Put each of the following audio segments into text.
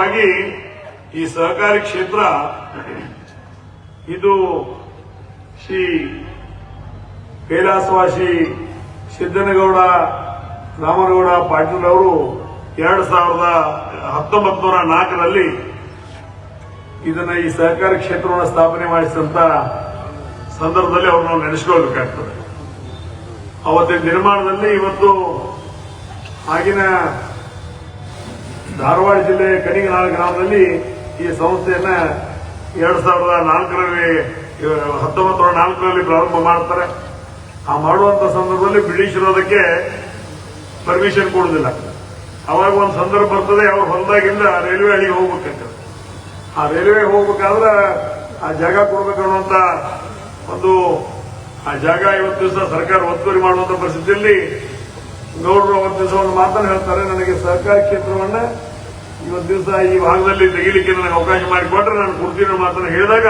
ವಿಶೇಷವಾಗಿ ಈ ಸಹಕಾರಿ ಕ್ಷೇತ್ರ, ಇದು ಶ್ರೀ ಕೈಲಾಸವಾಸಿ ಸಿದ್ದನಗೌಡ, ರಾಮನಗೌಡ, ಪಾಟೀಲ್ ಅವರು ಎರಡು ಸಾವಿರದ ಹತ್ತೊಂಬತ್ತು ನೂರ ನಾಲ್ಕರಲ್ಲಿ ಇದನ್ನ ಈ ಸಹಕಾರಿ ಕ್ಷೇತ್ರವನ್ನು ಸ್ಥಾಪನೆ ಮಾಡಿಸಿದಂತ ಸಂದರ್ಭದಲ್ಲಿ ಅವ್ರನ್ನ ನೆನೆಸ್ಕೊಳ್ಬೇಕಾಗ್ತದೆ. ಅವತ್ತಿನ ನಿರ್ಮಾಣದಲ್ಲಿ ಇವತ್ತು ಆಗಿನ ಧಾರವಾಡ ಜಿಲ್ಲೆ ಕಣಿಗನಾಳ ಗ್ರಾಮದಲ್ಲಿ ಈ ಸಂಸ್ಥೆಯನ್ನ ಎರಡ್ ಸಾವಿರದ ನಾಲ್ಕರಲ್ಲಿ ಹತ್ತೊಂಬತ್ತು ನೂರ ನಾಲ್ಕರಲ್ಲಿ ಪ್ರಾರಂಭ ಮಾಡ್ತಾರೆ. ಆ ಮಾಡುವಂತ ಸಂದರ್ಭದಲ್ಲಿ ಬ್ರಿಟಿಷರು ಅದಕ್ಕೆ ಪರ್ಮಿಷನ್ ಕೊಡುದಿಲ್ಲ ಅವಾಗ ಒಂದು ಸಂದರ್ಭ ಬರ್ತದೆ, ಅವ್ರ ಹೊಲದಾಗಿಂದ ರೈಲ್ವೆ ಹಳ್ಳಿಗೆ ಹೋಗ್ಬೇಕಂತ. ಆ ರೈಲ್ವೆ ಹೋಗ್ಬೇಕಾದ್ರೆ ಆ ಜಾಗ ಕೊಡ್ಬೇಕನ್ನುವಂತ ಒಂದು, ಆ ಜಾಗ ಇವತ್ತು ದಿವಸ ಸರ್ಕಾರ ಒತ್ತುವರಿ ಮಾಡುವಂತ ಪರಿಸ್ಥಿತಿಯಲ್ಲಿ ಗೌಡರು ಒಂದು ದಿವಸ ಒಂದು ಮಾತನ್ನು ಹೇಳ್ತಾರೆ, ನನಗೆ ಸರ್ಕಾರಿ ಕ್ಷೇತ್ರವನ್ನ ಇವತ್ತು ದಿವಸ ಈ ಭಾಗದಲ್ಲಿ ತೆಗಿಲಿಕ್ಕೆ ನನಗೆ ಅವಕಾಶ ಮಾಡಿಕೊಟ್ರೆ ನಾನು ಕೊಡ್ತೀನಿ ಮಾತನ್ನು ಹೇಳಿದಾಗ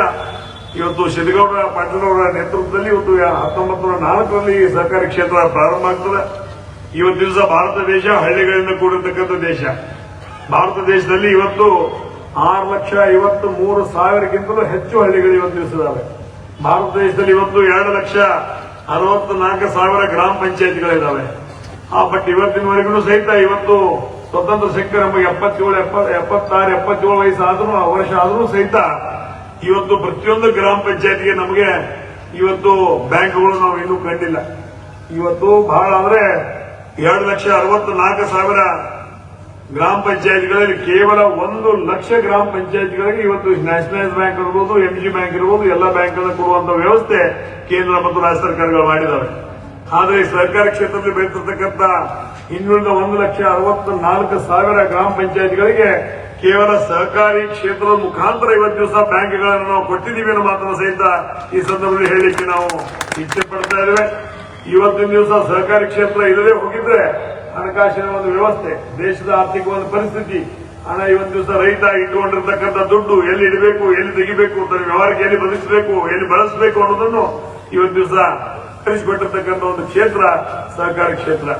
ಇವತ್ತು ಶಿದ್ಗೌಡ ಪಾಟೀಲ್ ಅವರ ನೇತೃತ್ವದಲ್ಲಿ ಇವತ್ತು ಹತ್ತೊಂಬತ್ತು ನೂರ ನಾಲ್ಕರಲ್ಲಿ ಸಹಕಾರಿ ಕ್ಷೇತ್ರ ಪ್ರಾರಂಭ ಆಗ್ತದೆ. ಇವತ್ತು ದಿವಸ ಭಾರತ ದೇಶ, ಹಳ್ಳಿಗಳಿಂದ ಕೂಡಿರ್ತಕ್ಕಂಥ ದೇಶ. ಭಾರತ ದೇಶದಲ್ಲಿ ಇವತ್ತು ಆರು ಲಕ್ಷ ಐವತ್ತು ಮೂರು ಸಾವಿರಕ್ಕಿಂತಲೂ ಹೆಚ್ಚು ಹಳ್ಳಿಗಳು ಇವತ್ತು ದಿವಸದಾವೆ ಭಾರತ ದೇಶದಲ್ಲಿ ಇವತ್ತು ಎರಡು ಲಕ್ಷ ಅರವತ್ತು ನಾಲ್ಕು ಸಾವಿರ ಗ್ರಾಮ ಪಂಚಾಯತ್ಗಳಿದ್ದಾವೆ ಆ ಬಟ್ ಇವತ್ತಿನವರೆಗೂ ಸಹಿತ ಇವತ್ತು ಸ್ವತಂತ್ರ ಶಂಕರ್ ನಮಗೆ ಎಪ್ಪತ್ತೇಳು, ಎಪ್ಪ- ಎಪ್ಪತ್ತಾರು, ಎಪ್ಪತ್ತೇಳು ವಯಸ್ಸು ಆದ್ರೂ, ಆ ವರ್ಷ ಆದ್ರೂ ಸಹಿತ ಇವತ್ತು ಪ್ರತಿಯೊಂದು ಗ್ರಾಮ ಪಂಚಾಯತ್ಗೆ ನಮಗೆ ಇವತ್ತು ಬ್ಯಾಂಕ್ಗಳು ನಾವು ಇನ್ನೂ ಕಂಡಿಲ್ಲ. ಇವತ್ತು ಬಹಳ ಅಂದ್ರೆ ಎರಡು ಲಕ್ಷ ಅರವತ್ತು ನಾಲ್ಕು ಸಾವಿರ ಗ್ರಾಮ ಪಂಚಾಯತ್ಗಳಲ್ಲಿ ಕೇವಲ ಒಂದು ಲಕ್ಷ ಗ್ರಾಮ ಪಂಚಾಯತ್ಗಳಿಗೆ ಇವತ್ತು ನ್ಯಾಷನಲೈಸ್ ಬ್ಯಾಂಕ್ ಇರ್ಬೋದು ಎಂಜಿ ಬ್ಯಾಂಕ್ ಇರ್ಬೋದು, ಎಲ್ಲ ಬ್ಯಾಂಕ್ಗಳನ್ನ ಕೊಡುವಂತ ವ್ಯವಸ್ಥೆ ಕೇಂದ್ರ ಮತ್ತು ರಾಜ್ಯ ಸರ್ಕಾರಗಳು ಮಾಡಿದ್ದಾವೆ. ಆದ್ರೆ ಈ ಸರ್ಕಾರಿ ಕ್ಷೇತ್ರದಲ್ಲಿ ಬೆಳೀತಿರ್ತಕ್ಕಂಥ ಇನ್ನುಳಿದ ಒಂದು ಲಕ್ಷ ಅರವತ್ತು ನಾಲ್ಕು ಸಾವಿರ ಗ್ರಾಮ ಪಂಚಾಯತ್ಗಳಿಗೆ ಕೇವಲ ಸಹಕಾರಿ ಕ್ಷೇತ್ರದ ಮುಖಾಂತರ ಇವತ್ತು ದಿವಸ ಬ್ಯಾಂಕ್ಗಳನ್ನು ನಾವು ಕೊಟ್ಟಿದ್ದೀವಿ ಅನ್ನೋ ಮಾತನ್ನು ಸಹಿತ ಈ ಸಂದರ್ಭದಲ್ಲಿ ಹೇಳಲಿಕ್ಕೆ ನಾವು ಇಚ್ಛೆ ಪಡ್ತಾ ಇದ್ದೇವೆ. ಇವತ್ತಿನ ದಿವಸ ಸಹಕಾರಿ ಕ್ಷೇತ್ರ ಇಲ್ಲದೆ ಹೋಗಿದ್ರೆ ಹಣಕಾಸಿನ ಒಂದು ವ್ಯವಸ್ಥೆ, ದೇಶದ ಆರ್ಥಿಕ ಒಂದು ಪರಿಸ್ಥಿತಿ, ಹಣ ಇವತ್ತು ದಿವಸ ರೈತ ಇಟ್ಟುಕೊಂಡಿರ್ತಕ್ಕಂಥ ದುಡ್ಡು ಎಲ್ಲಿ ಇಡಬೇಕು, ಎಲ್ಲಿ ತೆಗಿಬೇಕು, ತನ್ನ ವ್ಯವಹಾರಕ್ಕೆ ಎಲ್ಲಿ ಬದಲಿಸಬೇಕು, ಎಲ್ಲಿ ಬಳಸಬೇಕು ಅನ್ನೋದನ್ನು ಇವತ್ತು ದಿವಸ ಕಲಿಸಿಕೊಟ್ಟಿರ್ತಕ್ಕಂಥ ಒಂದು ಕ್ಷೇತ್ರ, ಸಹಕಾರಿ ಕ್ಷೇತ್ರ.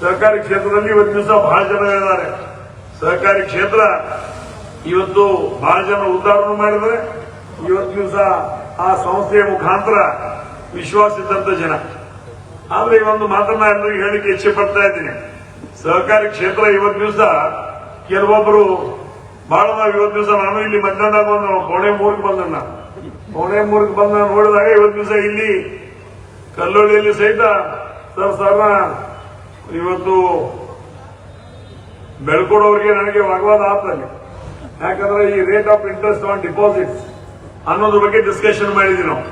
ಸಹಕಾರಿ ಕ್ಷೇತ್ರದಲ್ಲಿ ಇವತ್ತು ದಿವಸ ಬಹಳ ಜನ ಇದ್ದಾರೆ. ಸಹಕಾರಿ ಕ್ಷೇತ್ರ ಇವತ್ತು ಬಹಳ ಜನ ಉದ್ದಾರಣ ಮಾಡಿದರೆ ಇವತ್ತು ದಿವಸ ಆ ಸಂಸ್ಥೆಯ ಮುಖಾಂತರ ವಿಶ್ವಾಸ ಇದ್ದಂತ ಜನ. ಆದ್ರೆ ಈ ಒಂದು ಮಾತನ್ನ ಎಲ್ಲರಿಗೂ ಹೇಳಿಕ್ಕೆ ಇಚ್ಛೆ ಪಡ್ತಾ ಇದ್ದೀನಿ. ಸಹಕಾರಿ ಕ್ಷೇತ್ರ ಇವತ್ತು ದಿವಸ ಕೆಲವೊಬ್ಬರು ಬಹಳ ಇವತ್ತು ದಿವಸ ನಾನು ಇಲ್ಲಿ ಮಧ್ಯಾಹ್ನ ಬಂದ ಪೌಣೆ ಮೂರ್ಗೆ ಬಂದಣ್ಣ ಪೌಣೆ ಮೂರ್ಗೆ ಬಂದ ನೋಡಿದಾಗ ಇವತ್ತು ದಿವಸ ಇಲ್ಲಿ ಕಲ್ಲೋಳಿಯಲ್ಲಿ ಸಹಿತ ಸರ್ ಸರ್ ಇವತ್ತು ಬೆಳ್ಕೊಡೋರಿಗೆ ನನಗೆ ವಾಗ್ವಾದ ಆಗ್ತದೆ ಯಾಕಂದ್ರೆ ಈ rate of interest on deposits ಅನ್ನೋದ್ರ ಬಗ್ಗೆ ಡಿಸ್ಕಷನ್ ಮಾಡಿದ್ವಿ ನಾವು.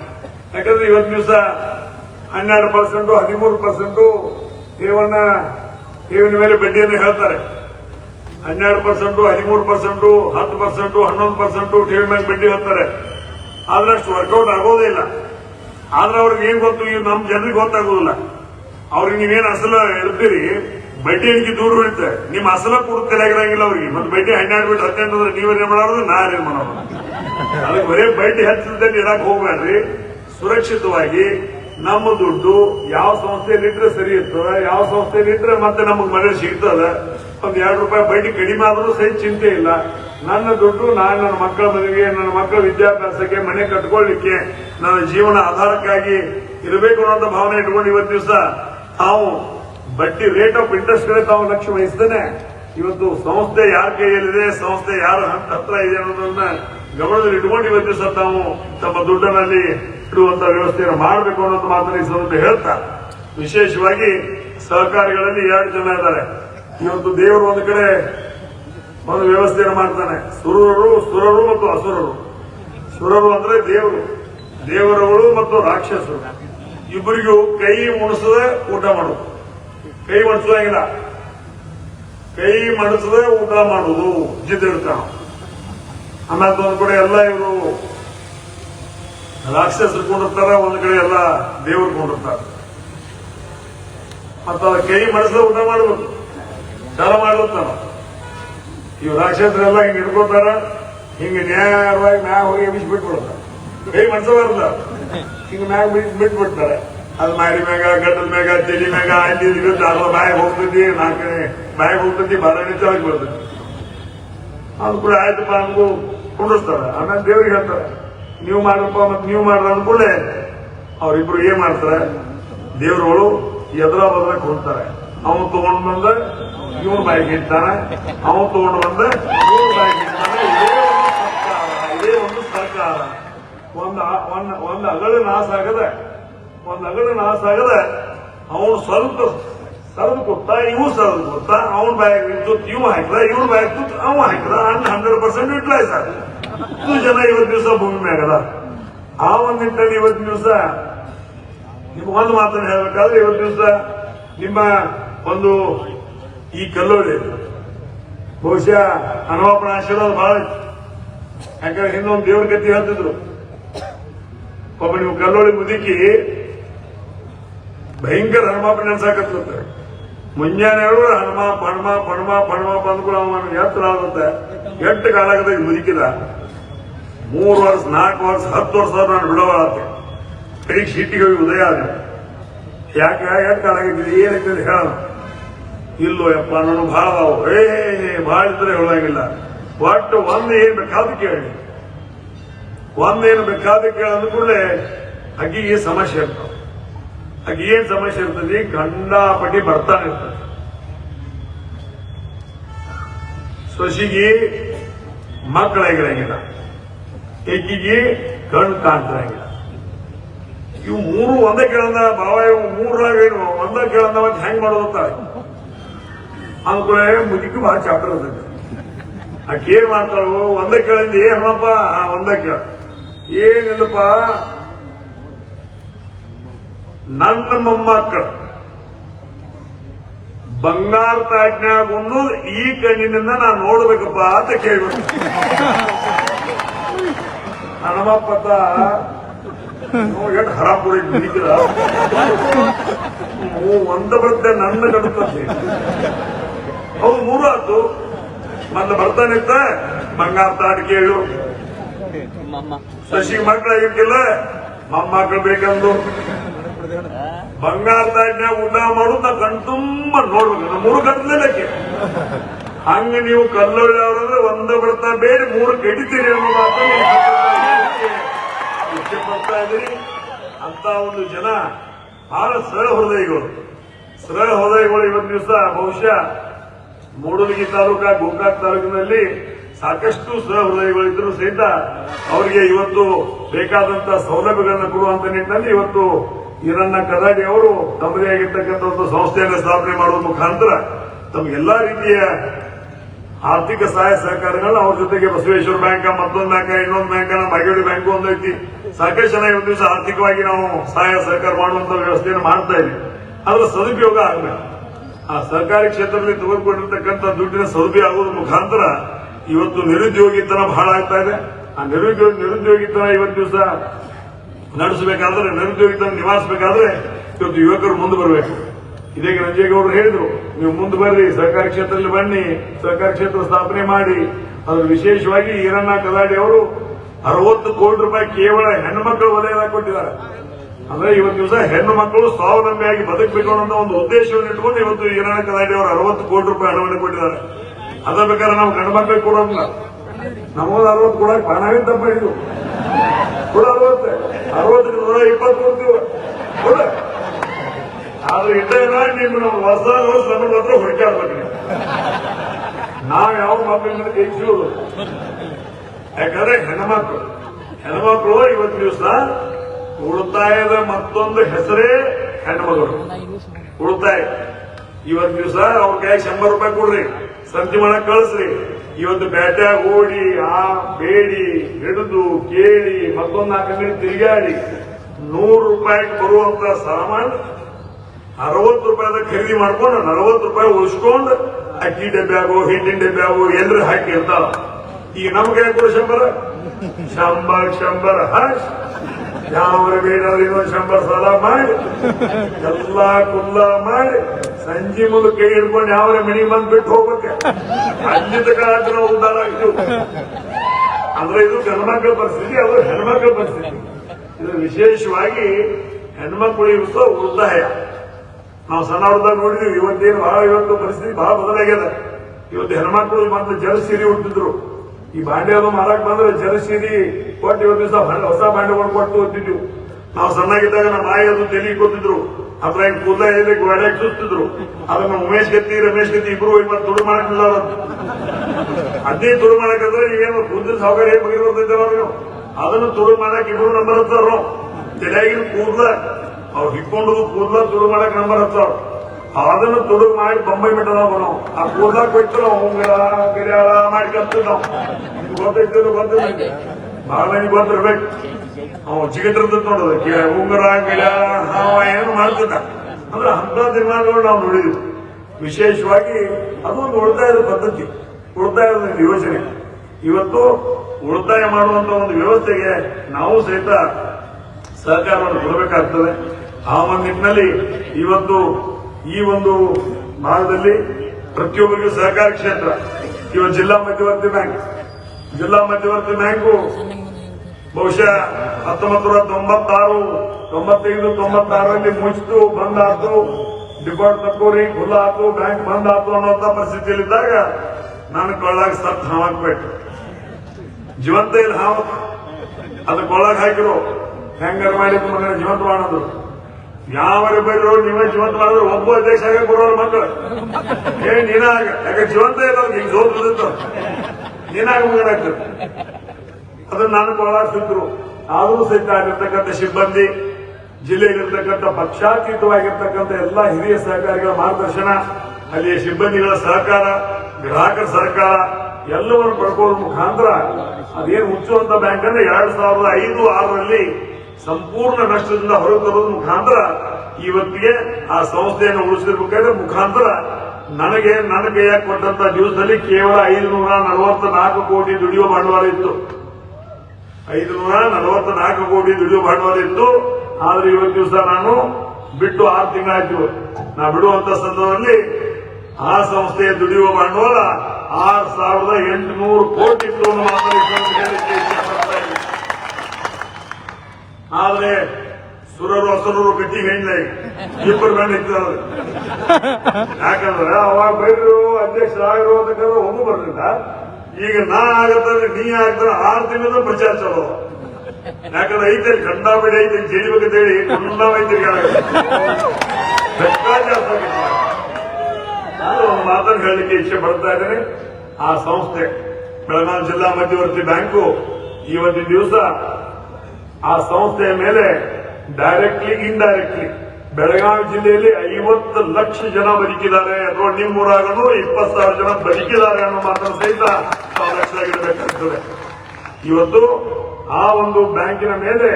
ಯಾಕಂದ್ರೆ ಇವತ್ತು ದಿವಸ ಹನ್ನೆರಡು ಪರ್ಸೆಂಟ್ ಹದಿಮೂರು ಪರ್ಸೆಂಟ್ ಠೇವಣ ಠೇವಣಿ ಮೇಲೆ ಬಡ್ಡಿಯನ್ನು ಹೇಳ್ತಾರೆ. ಹನ್ನೆರಡು ಪರ್ಸೆಂಟ್ ಹದಿಮೂರು ಪರ್ಸೆಂಟ್ ಹತ್ತು ಪರ್ಸೆಂಟ್ ಹನ್ನೊಂದು ಪರ್ಸೆಂಟ್ ಠೇವಣಿ ಮೇಲೆ ಬಡ್ಡಿ ಹೇಳ್ತಾರೆ. ಆದ್ರೆ ಅಷ್ಟು ವರ್ಕೌಟ್ ಆಗೋದೇ ಇಲ್ಲ. ಆದ್ರೆ ಅವ್ರಿಗೆ ಏನ್ ಗೊತ್ತು? ಇವ್ ನಮ್ ಜನರಿಗೆ ಗೊತ್ತಾಗೋದಿಲ್ಲ. ಅವ್ರಿಗೆ ನೀವೇನ್ ಅಸಲ ಇರ್ತೀರಿ ಬಡ್ಡಿ ಎಣಿಕೆ ದೂರ ಉಳಿತೆ ನಿಮ್ ಅಸಲ ಕೂಡ ತಲೆಗಿರಂಗಿಲ್ಲ ಅವ್ರಿಗೆ. ಮತ್ತೆ ಬಡ್ಡಿ ಹನ್ನೆರಡು ಬಿಟ್ಟು ಹದಿನೆಂಟು ಅಂದ್ರೆ ನೀವೇನ್ ಮಾಡೋದು ನಾನೇನ್ ಮಾಡೋದು. ಅದಕ್ಕೆ ಬರೀ ಬಡ್ಡಿ ಹಚ್ಚದಲ್ಲಿ ಇಡಕ್ ಹೋಗ್ಬೇಡ್ರಿ. ಸುರಕ್ಷಿತವಾಗಿ ನಮ್ಮ ದುಡ್ಡು ಯಾವ ಸಂಸ್ಥೆಯಲ್ಲಿ ಇದ್ರೆ ಸರಿ ಇರ್ತದ, ಯಾವ ಸಂಸ್ಥೆಯಲ್ಲಿ ಇದ್ರೆ ಮತ್ತೆ ನಮಗ್ ಮನೆ ಸಿಗ್ತದ. ಒಂದ್ ಎರಡು ರೂಪಾಯಿ ಬಡ್ಡಿ ಕಡಿಮೆ ಆದ್ರೂ ಸಹಿತ ಚಿಂತೆ ಇಲ್ಲ. ನನ್ನ ದುಡ್ಡು, ನಾನು ನನ್ನ ಮಕ್ಕಳ ಮದುವೆಗೆ ನನ್ನ ಮಕ್ಕಳ ವಿದ್ಯಾಭ್ಯಾಸಕ್ಕೆ, ಮನೆ ಕಟ್ಕೊಳ್ಳಿಕ್ಕೆ ನನ್ನ ಜೀವನ ಆಧಾರಕ್ಕಾಗಿ ಇರಬೇಕು ಅನ್ನೋ ಭಾವನೆ ಇಟ್ಕೊಂಡು ಇವತ್ತು ದಿವಸ ತಾವು ಬಡ್ಡಿ ರೇಟ್ ಆಫ್ ಇಂಟ್ರೆಸ್ಟ್ ಕಡೆ ತಾವು ಲಕ್ಷ್ಯ ವಹಿಸ್ತೇನೆ ಇವತ್ತು ಸಂಸ್ಥೆ ಯಾರ ಕೈಯಲ್ಲಿದೆ, ಸಂಸ್ಥೆ ಯಾರ ಹಂತ, ಹತ್ರ ಇದೆ ಅನ್ನೋದನ್ನ ಗಮನದಲ್ಲಿ ಇಟ್ಕೊಂಡು ಇವತ್ತು ದಿವಸ ತಾವು ತಮ್ಮ ದುಡ್ಡನಲ್ಲಿ ಇಡುವಂತ ವ್ಯವಸ್ಥೆಯನ್ನು ಮಾಡಬೇಕು ಅನ್ನೋದು ಮಾತನ್ನ ಈ ಸಂದರ್ಭ ಹೇಳ್ತಾ. ವಿಶೇಷವಾಗಿ ಸಹಕಾರಿಗಳಲ್ಲಿ ಎರಡು ಜನ ಇದ್ದಾರೆ. ಇವತ್ತು ದೇವರು ಒಂದು ಕಡೆ ಒಂದು ವ್ಯವಸ್ಥೆಯನ್ನು ಮಾಡ್ತಾನೆ. ಸುರರು ಸುರರು ಮತ್ತು ಅಸುರರು. ಸುರರು ಅಂದ್ರೆ ದೇವರು. ದೇವರುಗಳು ಮತ್ತು ರಾಕ್ಷಸರು. ಇಬ್ಬರಿಗೂ ಕೈ ಮುಣಿಸದೆ ಊಟ ಮಾಡೋದು ಕೈ ಮಣಿಸೋಂಗಿಲ್ಲ ಕೈ ಮಣಿಸದೆ ಊಟ ಮಾಡುವುದು ಜಿದ್ದಿಡ್ತಾನ ಆಮೇಲೆ ಒಂದ್ ಕಡೆ ಎಲ್ಲ ಇವರು ರಾಕ್ಷಸರು ಕೊಂಡಿರ್ತಾರ, ಒಂದ್ ಕಡೆ ಎಲ್ಲ ದೇವರು ಕೊಂಡಿರ್ತಾರ. ಮತ್ತ ಕೈ ಮಣಿಸದೆ ಊಟ ಮಾಡಬೇಕು ಚಾಲ ಮಾಡ್ಲತ್ತಾನ ಇವ್ ರಾಕ್ಷಸರೆಲ್ಲ ಹಿಂಗೆ ಹಿಡ್ಕೋತಾರ ಹಿಂಗ ನೇರವಾಗಿ ಮ್ಯಾಗ ಹೋಗಿ ಬಿಸಿ ಬಿಟ್ಬಿಡ್ತಾರ. ಕೈ ಮನ್ಸಬಾರ್ದ ಹಿಂಗ ಮ್ಯಾಗ ಬಿಟ್ಬಿಡ್ತಾರೆ. ಅದು ಮಾರಿ ಮ್ಯಾಗ ಗಡ್ಡದ ಮ್ಯಾಗ, ತಲಿ ಮ್ಯಾಗ ಅಲ್ಲಿ ಅಲ್ಲ ಬಾಯಿಗೆ ಹೋಗ್ತೈತಿ, ನಾಲ್ಕನೇ ಬಾಯಿಗೆ ಹೋಗ್ತೈತಿ, ಬಾರನೇ ನಿಜವಾಗಿ ಬರ್ತೈತಿ. ಅದು ಕೂಡ ಆಯ್ತಪ್ಪ ಅಂದ್ಕು ಕುಂಡಿಸ್ತಾರೆ ಆಮೇಲೆ ದೇವ್ರಿಗೆ ಹೇಳ್ತಾರೆ, ನೀವು ಮಾಡ್ರಪ್ಪ ಮತ್ತೆ ನೀವು ಮಾಡ್ರ ಅಂದ್ಕೂಡಲೇ ಅವ್ರಿಬ್ರು ಏನ್ ಮಾಡ್ತಾರೆ, ದೇವ್ರುಗಳು ಎದ್ರ ಬದ್ರ ಕುಂತಾರೆ ಅವನು ತಗೊಂಡ್ ಬಂದ ಇವನ್ ಬಾಯಿಗೆ ಇಡ್ತಾನೆ ಅವನು ತಗೊಂಡು ಬಂದ ಇವ್ರ ಬಾಯಿಗೆ ಇಡ್ತಾನೆ ಇದೇ ಒಂದು ಸರ್ಕಾರ, ಇದೇ ಒಂದು ಸರ್ಕಾರ. ಒಂದ್ ಒಂದ್ ಅಗಳು ನಾಶ ಆಗದೆ, ಒಂದ್ ಅಗಳು ನಾಶ ಆಗದೆ ಅವನು ಸ್ವಲ್ಪ ಸರದು ಕೊತ್ತ ಇವು ಸರದು ಕೊತ್ತ ಅವನ ಬ್ಯಾಗ್ ತುತ್ತು ಇವು ಹಾಕಿದ ಇವ್ರ ಬ್ಯಾಗ್ ತುತ್ತು ಅವ ಹಾಕಿದ ಅನ್ನ ಹಂಡ್ರೆಡ್ ಪರ್ಸೆಂಟ್ ಯುಟಿಲೈಸ್ ಆಗ ಇಷ್ಟು ಜನ ಇವತ್ತು ದಿವಸ ಭೂಮಿ ಮ್ಯಾಗದ? ಆ ಒಂದ್ ನಿಟ್ಟಲ್ಲಿ ಇವತ್ತು ದಿವಸ ನಿಮ್ಗೆ ಒಂದು ಮಾತನ್ನು ಹೇಳ್ಬೇಕಾದ್ರೆ ಇವತ್ತು ದಿವಸ ನಿಮ್ಮ ಒಂದು ಈ ಕಲ್ಲೋಳಿ ಬಹುಶಃ ಹನುಮಪ್ಪನ ಆಶೀರ್ವಾದ ಬಹಳ ಇತ್ತು. ಯಾಕಂದ್ರೆ ಹಿಂದೊಂದು ದೇವ್ರ ಗತಿ ಹೇಳ್ತಿದ್ರು. ಒಬ್ಬ ನೀವು ಕಲ್ಲೋಳಿ ಮುದುಕಿ ಭಯಂಕರ ಹನುಮಾಪ ನೆನ್ಸಾಕತ್ತ ಮುಂಜಾನೆ ಹೇಳುವ ಹನುಮ ಪಣಮ ಪಣಮ ಪಣಮ ಅವನ ಎತ್ತರ ಆಗುತ್ತೆ ಎಂಟು ಕಾಲಾಗದ ಮುದುಕಿದ ಮೂರು ವರ್ಷ, ನಾಲ್ಕು ವರ್ಷ, ಹತ್ತು ವರ್ಷ ನಾನು ಬಿಡೋವಾಳತ್ತೆ ಕೈ ಶೀಟಿಗೆ ಹೋಗಿ ಉದಯ ಆದ ಯಾಕೆ, ಎಂಟು ಕಾಲಾಗಿದ್ದೀರಿ ಏನಕ್ಕೆ ಹೇಳ ಇಲ್ಲೋ ಯಪ್ಪ ನಾನು ಭಾಳ ಅದಾವು ಏ, ಭಾಳ ಇದ್ರೆ ಹೇಳಂಗಿಲ್ಲ. ಒಟ್ಟು ಒಂದ್ ಏನ್ ಬೇಕಾದ ಕೇಳಿ. ಒಂದೇನು ಬೇಕಾದ ಕೇಳ ಅಂದ್ಕೂಡಲೇ ಅಗ್ಗಿಗೆ ಸಮಸ್ಯೆ ಇರ್ತಾವ. ಅಗಿ ಏನ್ ಸಮಸ್ಯೆ ಇರ್ತದೆ? ಕಂಡಾಪಟ್ಟಿ ಬರ್ತಾನೆ ಇರ್ತದೆ. ಸೊಸಿಗೆ ಮಕ್ಕಳಾಗಿರಂಗಿಲ್ಲ ಈಕಿಗೆ ಕಣ್ ಕಾಣ್ತಿರಂಗಿಲ್ಲ ಇವು ಮೂರು ಒಂದೇ ಕೇಳಂದ ಬಾವ ಇವು ಮೂರಾಗ ಏನು? ಒಂದೇ ಕೇಳಂದ ಮತ್ತೆ ಹೆಂಗ್ ಮಾಡೋದಂತ ಬಹಳ ಚಾಪ್ಟರ್ ಅದಕ್ಕೆ ಆಕೆ ಏನ್ ಮಾಡ್ತಾಳು ಒಂದೇ ಕೇಳಿಂದ ಏನಪ್ಪ ಒಂದೇ ಕೇಳ. ಏನಿಲ್ಲಪ್ಪ, ನನ್ನ ಮೊಮ್ಮಕ್ಕಳು, ಬಂಗಾರ ತಾಟ್ನ್ಯಾಗ ಒಂದು, ಈ ಕಣ್ಣಿನಿಂದ ನಾನು ನೋಡ್ಬೇಕಪ್ಪ ಅಂತ ಕೇಳಿ ಹಣಮಪ್ಪ ಎಷ್ಟು ಹರಾಪುರಿ ಬಿಡಿಕಿರ ಒಂದ ಬರುತ್ತೆ ನನ್ನ ಕಡುತ್ತದೆ ಹೌದು ಮೂರು ಆತು ಮತ್ತೆ ಬರ್ತಾನಿತ್ತ ಬಂಗಾರ ತಾಟ್ ಕೇಳು ಶಶಿ ಮಕ್ಕಳಾಗಿರ್ತಿಲ್ಲ ಮೊಮ್ಮಕ್ಕಳು ಬೇಕಂದು. ಬಂಗಾರ ತಾಟ್ನ್ಯಾಗ ಊಟ ಮಾಡು ನಾ ಕಣ್ ತುಂಬ ನೋಡ್ಬೇಕು. ನಮ್ಮ ಮೂರು ಗಂಟಲಕ್ಕೆ ಹಂಗ ನೀವು ಕಲ್ಲೊಳ್ಳಿ ಅವ್ರಂದ್ರೆ ಒಂದ ಬರ್ತಾ ಬೇರೆ ಮೂರು ಕಡಿತೀರಿ ಅನ್ನೋ ಪಡ್ತಾ ಇದ್ದೀರಿ. ಅಂತ ಒಂದು ಜನ. ಬಹಳ ಸರಳ ಹೃದಯಗಳು. ಸರಳ ಹೃದಯಗಳು ಇವತ್ತು ದಿವಸ. ಬಹುಶಃ ಮೂಡಲಗಿ ತಾಲೂಕಾ ಗೋಕಾಕ್ ತಾಲೂಕಿನಲ್ಲಿ ಸಾಕಷ್ಟು ಸಹೃದಯಗಳು ಇದ್ರು ಸಹಿತ ಅವರಿಗೆ ಇವತ್ತು ಬೇಕಾದಂತ ಸೌಲಭ್ಯಗಳನ್ನು ಕೊಡುವಂತ ನಿಟ್ಟಿನಲ್ಲಿ ಇವತ್ತು ಇರನ್ನ ಕದಾಡಿ ಅವರು ತಮ್ಮದೇ ಆಗಿರ್ತಕ್ಕಂಥ ಒಂದು ಸಂಸ್ಥೆಯನ್ನು ಸ್ಥಾಪನೆ ಮಾಡುವ ಮುಖಾಂತರ ಎಲ್ಲಾ ರೀತಿಯ ಆರ್ಥಿಕ ಸಹಾಯ ಸಹಕಾರಗಳನ್ನ ಅವ್ರ ಜೊತೆಗೆ ಬಸವೇಶ್ವರ ಬ್ಯಾಂಕ್, ಮತ್ತೊಂದು ಬ್ಯಾಂಕ್, ಇನ್ನೊಂದು ಬ್ಯಾಂಕ್ ಮಾಗೇಡಿ ಬ್ಯಾಂಕ್ ಒಂದು ಐತಿ. ಸಾಕಷ್ಟು ಜನ ಇವತ್ತು ದಿವಸ ಆರ್ಥಿಕವಾಗಿ ನಾವು ಸಹಾಯ ಸಹಕಾರ ಮಾಡುವಂತ ವ್ಯವಸ್ಥೆಯನ್ನು ಮಾಡ್ತಾ ಇದ್ದೀವಿ. ಅದರ ಸದುಪಯೋಗ ಆಗಬೇಕು. ಆ ಸರ್ಕಾರಿ ಕ್ಷೇತ್ರದಲ್ಲಿ ತೆಗೆದುಕೊಂಡಿರ್ತಕ್ಕಂಥ ದುಡ್ಡಿನ ಸೌಲಭ್ಯ ಆಗುವುದರ ಮುಖಾಂತರ ಇವತ್ತು ನಿರುದ್ಯೋಗಿತನ ಬಹಳ ಆಗ್ತಾ ಇದೆ. ಆ ನಿರುದ್ಯೋಗ ನಿರುದ್ಯೋಗಿತನ ಇವತ್ತು ದಿವಸ ನಡೆಸಬೇಕಾದ್ರೆ, ನಿರುದ್ಯೋಗಿತನ ನಿವಾರಿಸಬೇಕಾದ್ರೆ ಇವತ್ತು ಯುವಕರು ಮುಂದೆ ಬರಬೇಕು. ಇದೇ ರಂಜೇಗೌಡರು ಹೇಳಿದ್ರು, ನೀವು ಮುಂದೆ ಬರ್ರಿ, ಸರ್ಕಾರಿ ಕ್ಷೇತ್ರದಲ್ಲಿ ಬನ್ನಿ, ಸರ್ಕಾರಿ ಕ್ಷೇತ್ರ ಸ್ಥಾಪನೆ ಮಾಡಿ. ಅದ್ರ ವಿಶೇಷವಾಗಿ ಈರಣ್ಣ ಕದಾಡಿ ಅವರು ಅರವತ್ತು ಕೋಟಿ ರೂಪಾಯಿ ಕೇವಲ ಹೆಣ್ಮಕ್ಳು ವಲಯದಾಗ ಕೊಟ್ಟಿದ್ದಾರೆ. ಅಂದ್ರೆ ಇವತ್ತು ದಿವಸ ಹೆಣ್ಣು ಮಕ್ಕಳು ಸ್ವಾವಲಂಬಿಯಾಗಿ ಬದುಕಬೇಕು ಅನ್ನೋ ಒಂದು ಉದ್ದೇಶವನ್ನು ಇಟ್ಕೊಂಡು ಇವತ್ತು ಈರಣ್ಣ ಕಲಾಟಿ ಅವರು ಅರವತ್ತು ಕೋಟಿ ರೂಪಾಯಿ ಹಣವನ್ನು ಕೊಟ್ಟಿದ್ದಾರೆ. ಅದ ಬೇಕಾದ್ರೆ ನಾವು ಗಂಡು ಮಕ್ಕಳಿಗೆ ಕೊಡೋದಿಲ್ಲ. ನಮಗೊಂದು ಅರವತ್ತು ಕೊಡಕ್ಕೆ ನಾವೇ ತಪ್ಪ ಇದು. ಕೊಡ ಅರವತ್ತು. ನೂರ ಇಪ್ಪತ್ತು ಕೊಡ್ತೀವಿ. ಕೊಡ. ಆದ್ರೆ ಇದ್ದೇನ ನಿಮ್ಮ ನಮ್ಮ ಹೊಸ ನಮ್ಮ ಹತ್ರ ಹುಡುಕಾಡ್ಬೇಕು ನಾವು. ಯಾವ ಮಕ್ಕಳಿಂದ ಕೈಸಿರೋದು ಯಾಕಂದ್ರೆ ಹೆಣ್ಣು ಹೆಣ್ಮಕ್ಳು ಇವತ್ತು ದಿವಸ ಉಳಿತಾಯದ ಮತ್ತೊಂದು ಹೆಸರೇ ಹೆಣ್ಮಗಳು ಉಳಿತಾಯ. ಇವತ್ತು ದಿವಸ ಅವ್ರ ಕೈ ಶಂಬರ್ ರೂಪಾಯಿ ಕೊಡ್ರಿ. ಸಂತಿ ಮಾಡಕ್ ಕಳಿಸ್ರಿ. ಇವತ್ತು ಬ್ಯಾಟ್ಯಾಗ ಓಡಿ, ಆ, ಬೇಡಿ, ಹಿಡಿದು, ಕೇಳಿ, ಮತ್ತೊಂದು ನಾಲ್ಕು ತಿರುಗಾಡಿ ನೂರು ರೂಪಾಯಿಗೆ ಬರುವಂತ ಸಾಮಾನು ಅರವತ್ತು ರೂಪಾಯಿದ ಖರೀದಿ ಮಾಡ್ಕೊಂಡು, ನಲವತ್ತು ರೂಪಾಯಿ ಉಳಿಸ್ಕೊಂಡು, ಅಕ್ಕಿ ಡಬ್ಬ್ಯಾಗೋ ಹಿಂಡಿನ ಡಬ್ಬ್ಯಾಗೋ ಎಲ್ಲರೂ ಹಾಕಿ ಇರ್ತಾವ ಈಗ ನಮ್ಗೆ ಯಾಕೆ ಶಂಬರ? ಶಂಬರ್ ಶಂಬರ್ ಹಶ್ ಯಾವ ಇನ್ನೊಂದು ಶಂಬರ್ ಸಾಲ ಮಾಡಿ, ಎಲ್ಲ ಕುಲ್ಲ ಮಾಡಿ, ಸಂಜೆ ಮುಂದೆ ಕೈ ಹಿಡ್ಕೊಂಡು ಯಾವ ಮನಿ ಬಂದ್ ಬಿಟ್ಟು ಹೋಗ್ಬೇಕು? ಅಲ್ಲಿದ್ದ ಕಾಲ ಉದ್ದಾರ ಇದು. ಅಂದ್ರೆ ಇದು ಗಂಡ್ಮಕ್ಳ ಪರಿಸ್ಥಿತಿ, ಅದು ಹೆಣ್ಮಕ್ಳ ಪರಿಸ್ಥಿತಿ. ಇದು ವಿಶೇಷವಾಗಿ ಹೆಣ್ಮಕ್ಳು ಇವತ್ತು ಉದ್ದಾಯ ನಾವು ಸಣ್ಣವ್ರದಾಗ ನೋಡಿದೀವಿ, ಇವತ್ತೇನು ಬಹಳ ಇವತ್ತು ಪರಿಸ್ಥಿತಿ ಬಹಳ ಬದಲಾಗ್ಯದ. ಇವತ್ತು ಹೆಣ್ಮಕ್ಳು ಮತ್ತೆ ಜಲಸೀರಿ ಹುಟ್ಟಿದ್ರು. ಈ ಬಾಂಡೆ ಅದು ಬಂದ್ರ ಬಂದ್ರೆ ಜಲಸೀರಿ ಕೊಟ್ಟು ಇವತ್ತು ದಿವಸ ಹೊಸ ಬಾಂಡೆಗಳು ಕೊಟ್ಟು ಓದ್ತಿದ್ವು ನಾವು ಸಣ್ಣಾಗಿದ್ದಾಗ ನಮ್ಮ ಮಾಯಿ ಅದು ತೆಲಿ ಕೊತ್ತಿದ್ರು ಅದ್ರ ಹೆಂಗ್ ಕೂದಲ ಎಲ್ಲಿ ಗೋಡೆಗೆ ಸುತ್ತಿದ್ರು ಅದನ್ನ ಉಮೇಶ್ ಗತಿ ರಮೇಶ್ ಗತಿ ಇಬ್ರು ಇವತ್ತು ದುಡ್ಡು ಮಾಡಕ್ಕಿಲ್ಲ ಅದೇ ತುಳು ಮಾಡಕಂದ್ರೆ ಈಗೇನು ಕೂದಲು ಸೌಕರ್ಯ ಬಗ್ಗೆ ಬರ್ತಿದ್ದೇವೆ ನೀವು ಅದನ್ನು ತುಳು ಮಾಡಕ್ ಇಬ್ರು ನಂಬರ್ ಹತ್ತಾರ ತಲೆಯಾಗಿನ ಕೂದಲ, ಅವ್ರು ಹಿಕ್ಕೊಂಡು ಕೂದಲ ತುಡು ಮಾಡಕ್ ನಂಬರ್ ಹತ್ತಾರ ಅದನ್ನು ತುಡು ಮಾಡಿ ಬೊಂಬೈ ಬಿಟ್ಟದ ನಾವು. ಆ ಕೂದಲ ಕೊಟ್ಟು ನಾವು. ಮಾಡಿ ಮಾಡ್ಕೊಂತ ನಾವು. ಗೊತ್ತೈತಿಲ್ಲ ಗೊತ್ತಿಲ್ಲ. ಬಹಳ ಮಂದಿ ಗೊತ್ತಿರ್ಬೇಕು ಅವ್ ನೋಡೋದಕ್ಕೆ ನೋಡೋದು ಉಂಗರ ಹಾವ ಏನು ಮಾಡ್ತಿದ್ದ. ಅಂದ್ರೆ ಅಂತ ದಿನಗಳು ನಾವು ನೋಡಿದ್ವಿ. ವಿಶೇಷವಾಗಿ ಅದೊಂದು ಉಳಿತಾಯದ ಪದ್ಧತಿ, ಉಳಿತಾಯದ ಯೋಜನೆ. ಇವತ್ತು ಉಳಿತಾಯ ಮಾಡುವಂತ ಒಂದು ವ್ಯವಸ್ಥೆಗೆ ನಾವು ಸಹಿತ ಸಹಕಾರವನ್ನು ಕೊಡಬೇಕಾಗ್ತದೆ. ಆ ಒಂದು ನಿಟ್ಟಿನಲ್ಲಿ ಇವತ್ತು ಈ ಒಂದು ಭಾಗದಲ್ಲಿ ಪ್ರತಿಯೊಬ್ಬರಿಗೂ ಸಹಕಾರಿ ಕ್ಷೇತ್ರ. ಇವತ್ತು ಜಿಲ್ಲಾ ಮಧ್ಯವರ್ತಿ ಬ್ಯಾಂಕ್. ಜಿಲ್ಲಾ ಮಧ್ಯವರ್ತಿ ಬ್ಯಾಂಕು. ಬಹುಶಃ ಹತ್ತೊಂಬತ್ತು ನೂರ ತೊಂಬತ್ತಾರು, ತೊಂಬತ್ತೈದು, ತೊಂಬತ್ತಾರರಲ್ಲಿ ಮುಚ್ಚಿತು ಬಂದ್ ಆತು ಡಿಫಾಲ್ಟ್ ತಕ್ಕೋರಿ ಖುಲ್ಲ ಆತು ಬ್ಯಾಂಕ್ ಬಂದ್ ಆತು ಅನ್ನೋಂಥ ಪರಿಸ್ಥಿತಿಯಲ್ಲಿದ್ದಾಗ ನಾನು ಕೊಳ್ಳಾಗ ಸತ್ ಹಾಕ್ಬೇಕು ಜೀವಂತ ಇಲ್ಲಿ ಹಾವು ಅದು ಕೊಳ್ಳಾಗ ಹಾಕಿರು ಹೆಂಗಾರ ಮಾಡಿ ಮಗನ ಜೀವಂತ ಮಾಡೋದು? ಯಾವ ಬರೋ ನೀವೇ ಜೀವಂತ ಮಾಡಿದ್ರು? ಒಬ್ಬ ದೇಶ ಬರೋರು ಮಕ್ಕಳು. ಏ ನೀನಾಗ ಯಾಕೆ ಜೀವಂತ ಇಲ್ಲ? ಹಿಂಗ್ ಜೋರ್ ಬಿದ್ದಿತ್ತು ಅದನ್ನು ನಾನು ಕೊಳ್ಳಾಡ್ತಿದ್ರು ಆದರೂ ಸಹಿತ ಆಗಿರ್ತಕ್ಕಂಥ ಸಿಬ್ಬಂದಿ, ಜಿಲ್ಲೆಯಲ್ಲಿರ್ತಕ್ಕಂಥ ಪಕ್ಷಾತೀತವಾಗಿರ್ತಕ್ಕಂಥ ಎಲ್ಲ ಹಿರಿಯ ಸಹಕಾರಿಗಳ ಮಾರ್ಗದರ್ಶನ, ಅಲ್ಲಿಯ ಸಿಬ್ಬಂದಿಗಳ ಸಹಕಾರ, ಗ್ರಾಹಕರ ಸಹಕಾರ, ಎಲ್ಲವನ್ನು ಪಡ್ಕೊಳ್ಳೋ ಮುಖಾಂತರ ಅದೇನು ಹುಚ್ಚುವಂತ ಬ್ಯಾಂಕ್ ಅಂದ್ರೆ ಎರಡ್ ಸಾವಿರದ ಐದು, ಆರರಲ್ಲಿ ಸಂಪೂರ್ಣ ನಷ್ಟದಿಂದ ಹೊರಗೆ ತರೋದ್ರ ಮುಖಾಂತರ ಇವತ್ತಿಗೆ ಆ ಸಂಸ್ಥೆಯನ್ನು ಉಳಿಸಿರ್ಬೇಕಾದ್ರೆ ಮುಖಾಂತರ ನನಗೆ ನನ್ನ ಕೈಯಾಗ ಕೊಟ್ಟಂತ ದಿವಸದಲ್ಲಿ ಕೇವಲ ಐದುನೂರ ನಲವತ್ತ ನಾಲ್ಕು ಕೋಟಿ ದುಡಿಯುವ ಬಂಡವಾಳ ಇತ್ತು. ಐದುನೂರ ನಲವತ್ತ ನಾಲ್ಕು ಕೋಟಿ ದುಡಿಯುವ ಬಂಡವಾಳ ಇತ್ತು. ಆದ್ರೆ ಇವತ್ತು ದಿವಸ ನಾನು ಬಿಟ್ಟು ಆರು ತಿಂಗಳಾಯ್ತು. ನಾ ಬಿಡುವಂತ ಸಂದರ್ಭದಲ್ಲಿ ಆ ಸಂಸ್ಥೆಯ ದುಡಿಯುವ ಬಂಡವಾಳ ಆರು ಸಾವಿರದ ಎಂಟುನೂರು ಕೋಟಿ ಇತ್ತು ಆದ್ರೆ ಸುರರು ಅಸುರರು ಗಟ್ಟಿ ಹೆಣ್ಣೆ ಇಬ್ಬರು ಗಂಡ ಇದ್ದಾರೆ. ಯಾಕಂದ್ರೆ ಅವಾಗ ಬೈದ್ರು ಅಧ್ಯಕ್ಷ ಆಗಿರೋ ಒಂದು ಒಬ್ಬ ಬರ್ಲಿಲ್ಲ. ಈಗ ನಾ ಆಗತ್ತಂದ್ರೆ ನೀ ಆಗ್ತಾರೆ ಆರು ತಿಂಗಳ ಪ್ರಚಾರ ಚಲೋ. ಯಾಕಂದ್ರೆ ಐತೆ ಬೆಳೆ ಐತೆ ಜೈಲಿಬೇಕಂತ ಹೇಳಿ ಕುಂಡಾ ಐತೆ ನಾನು ಒಂದು ಮಾತನ್ನು ಹೇಳಲಿಕ್ಕೆ ಇಚ್ಛೆ ಪಡ್ತಾ ಇದ್ದೇನೆ. ಆ ಸಂಸ್ಥೆ, ಬೆಳಗಾವಿ ಜಿಲ್ಲಾ ಮಧ್ಯವರ್ತಿ ಬ್ಯಾಂಕು ಇವತ್ತಿನ ದಿವಸ ಆ ಸಂಸ್ಥೆಯ ಮೇಲೆ ಡೈರೆಕ್ಟ್ಲಿ ಇಂಡೈರೆಕ್ಟ್ಲಿ ಬೆಳಗಾವಿ ಜಿಲ್ಲೆಯಲ್ಲಿ ಐವತ್ತು ಲಕ್ಷ ಜನ ಬದುಕಿದ್ದಾರೆ. ಅಥವಾ ನಿಮ್ಮೂರಾಗೂ ಇಪ್ಪತ್ತು ಸಾವಿರ ಜನ ಬದುಕಿದ್ದಾರೆ ಅನ್ನೋ ಮಾತ್ರ ಸಹಿತ ನಾವು ಇವತ್ತು ಆ ಒಂದು ಬ್ಯಾಂಕಿನ ಮೇಲೆ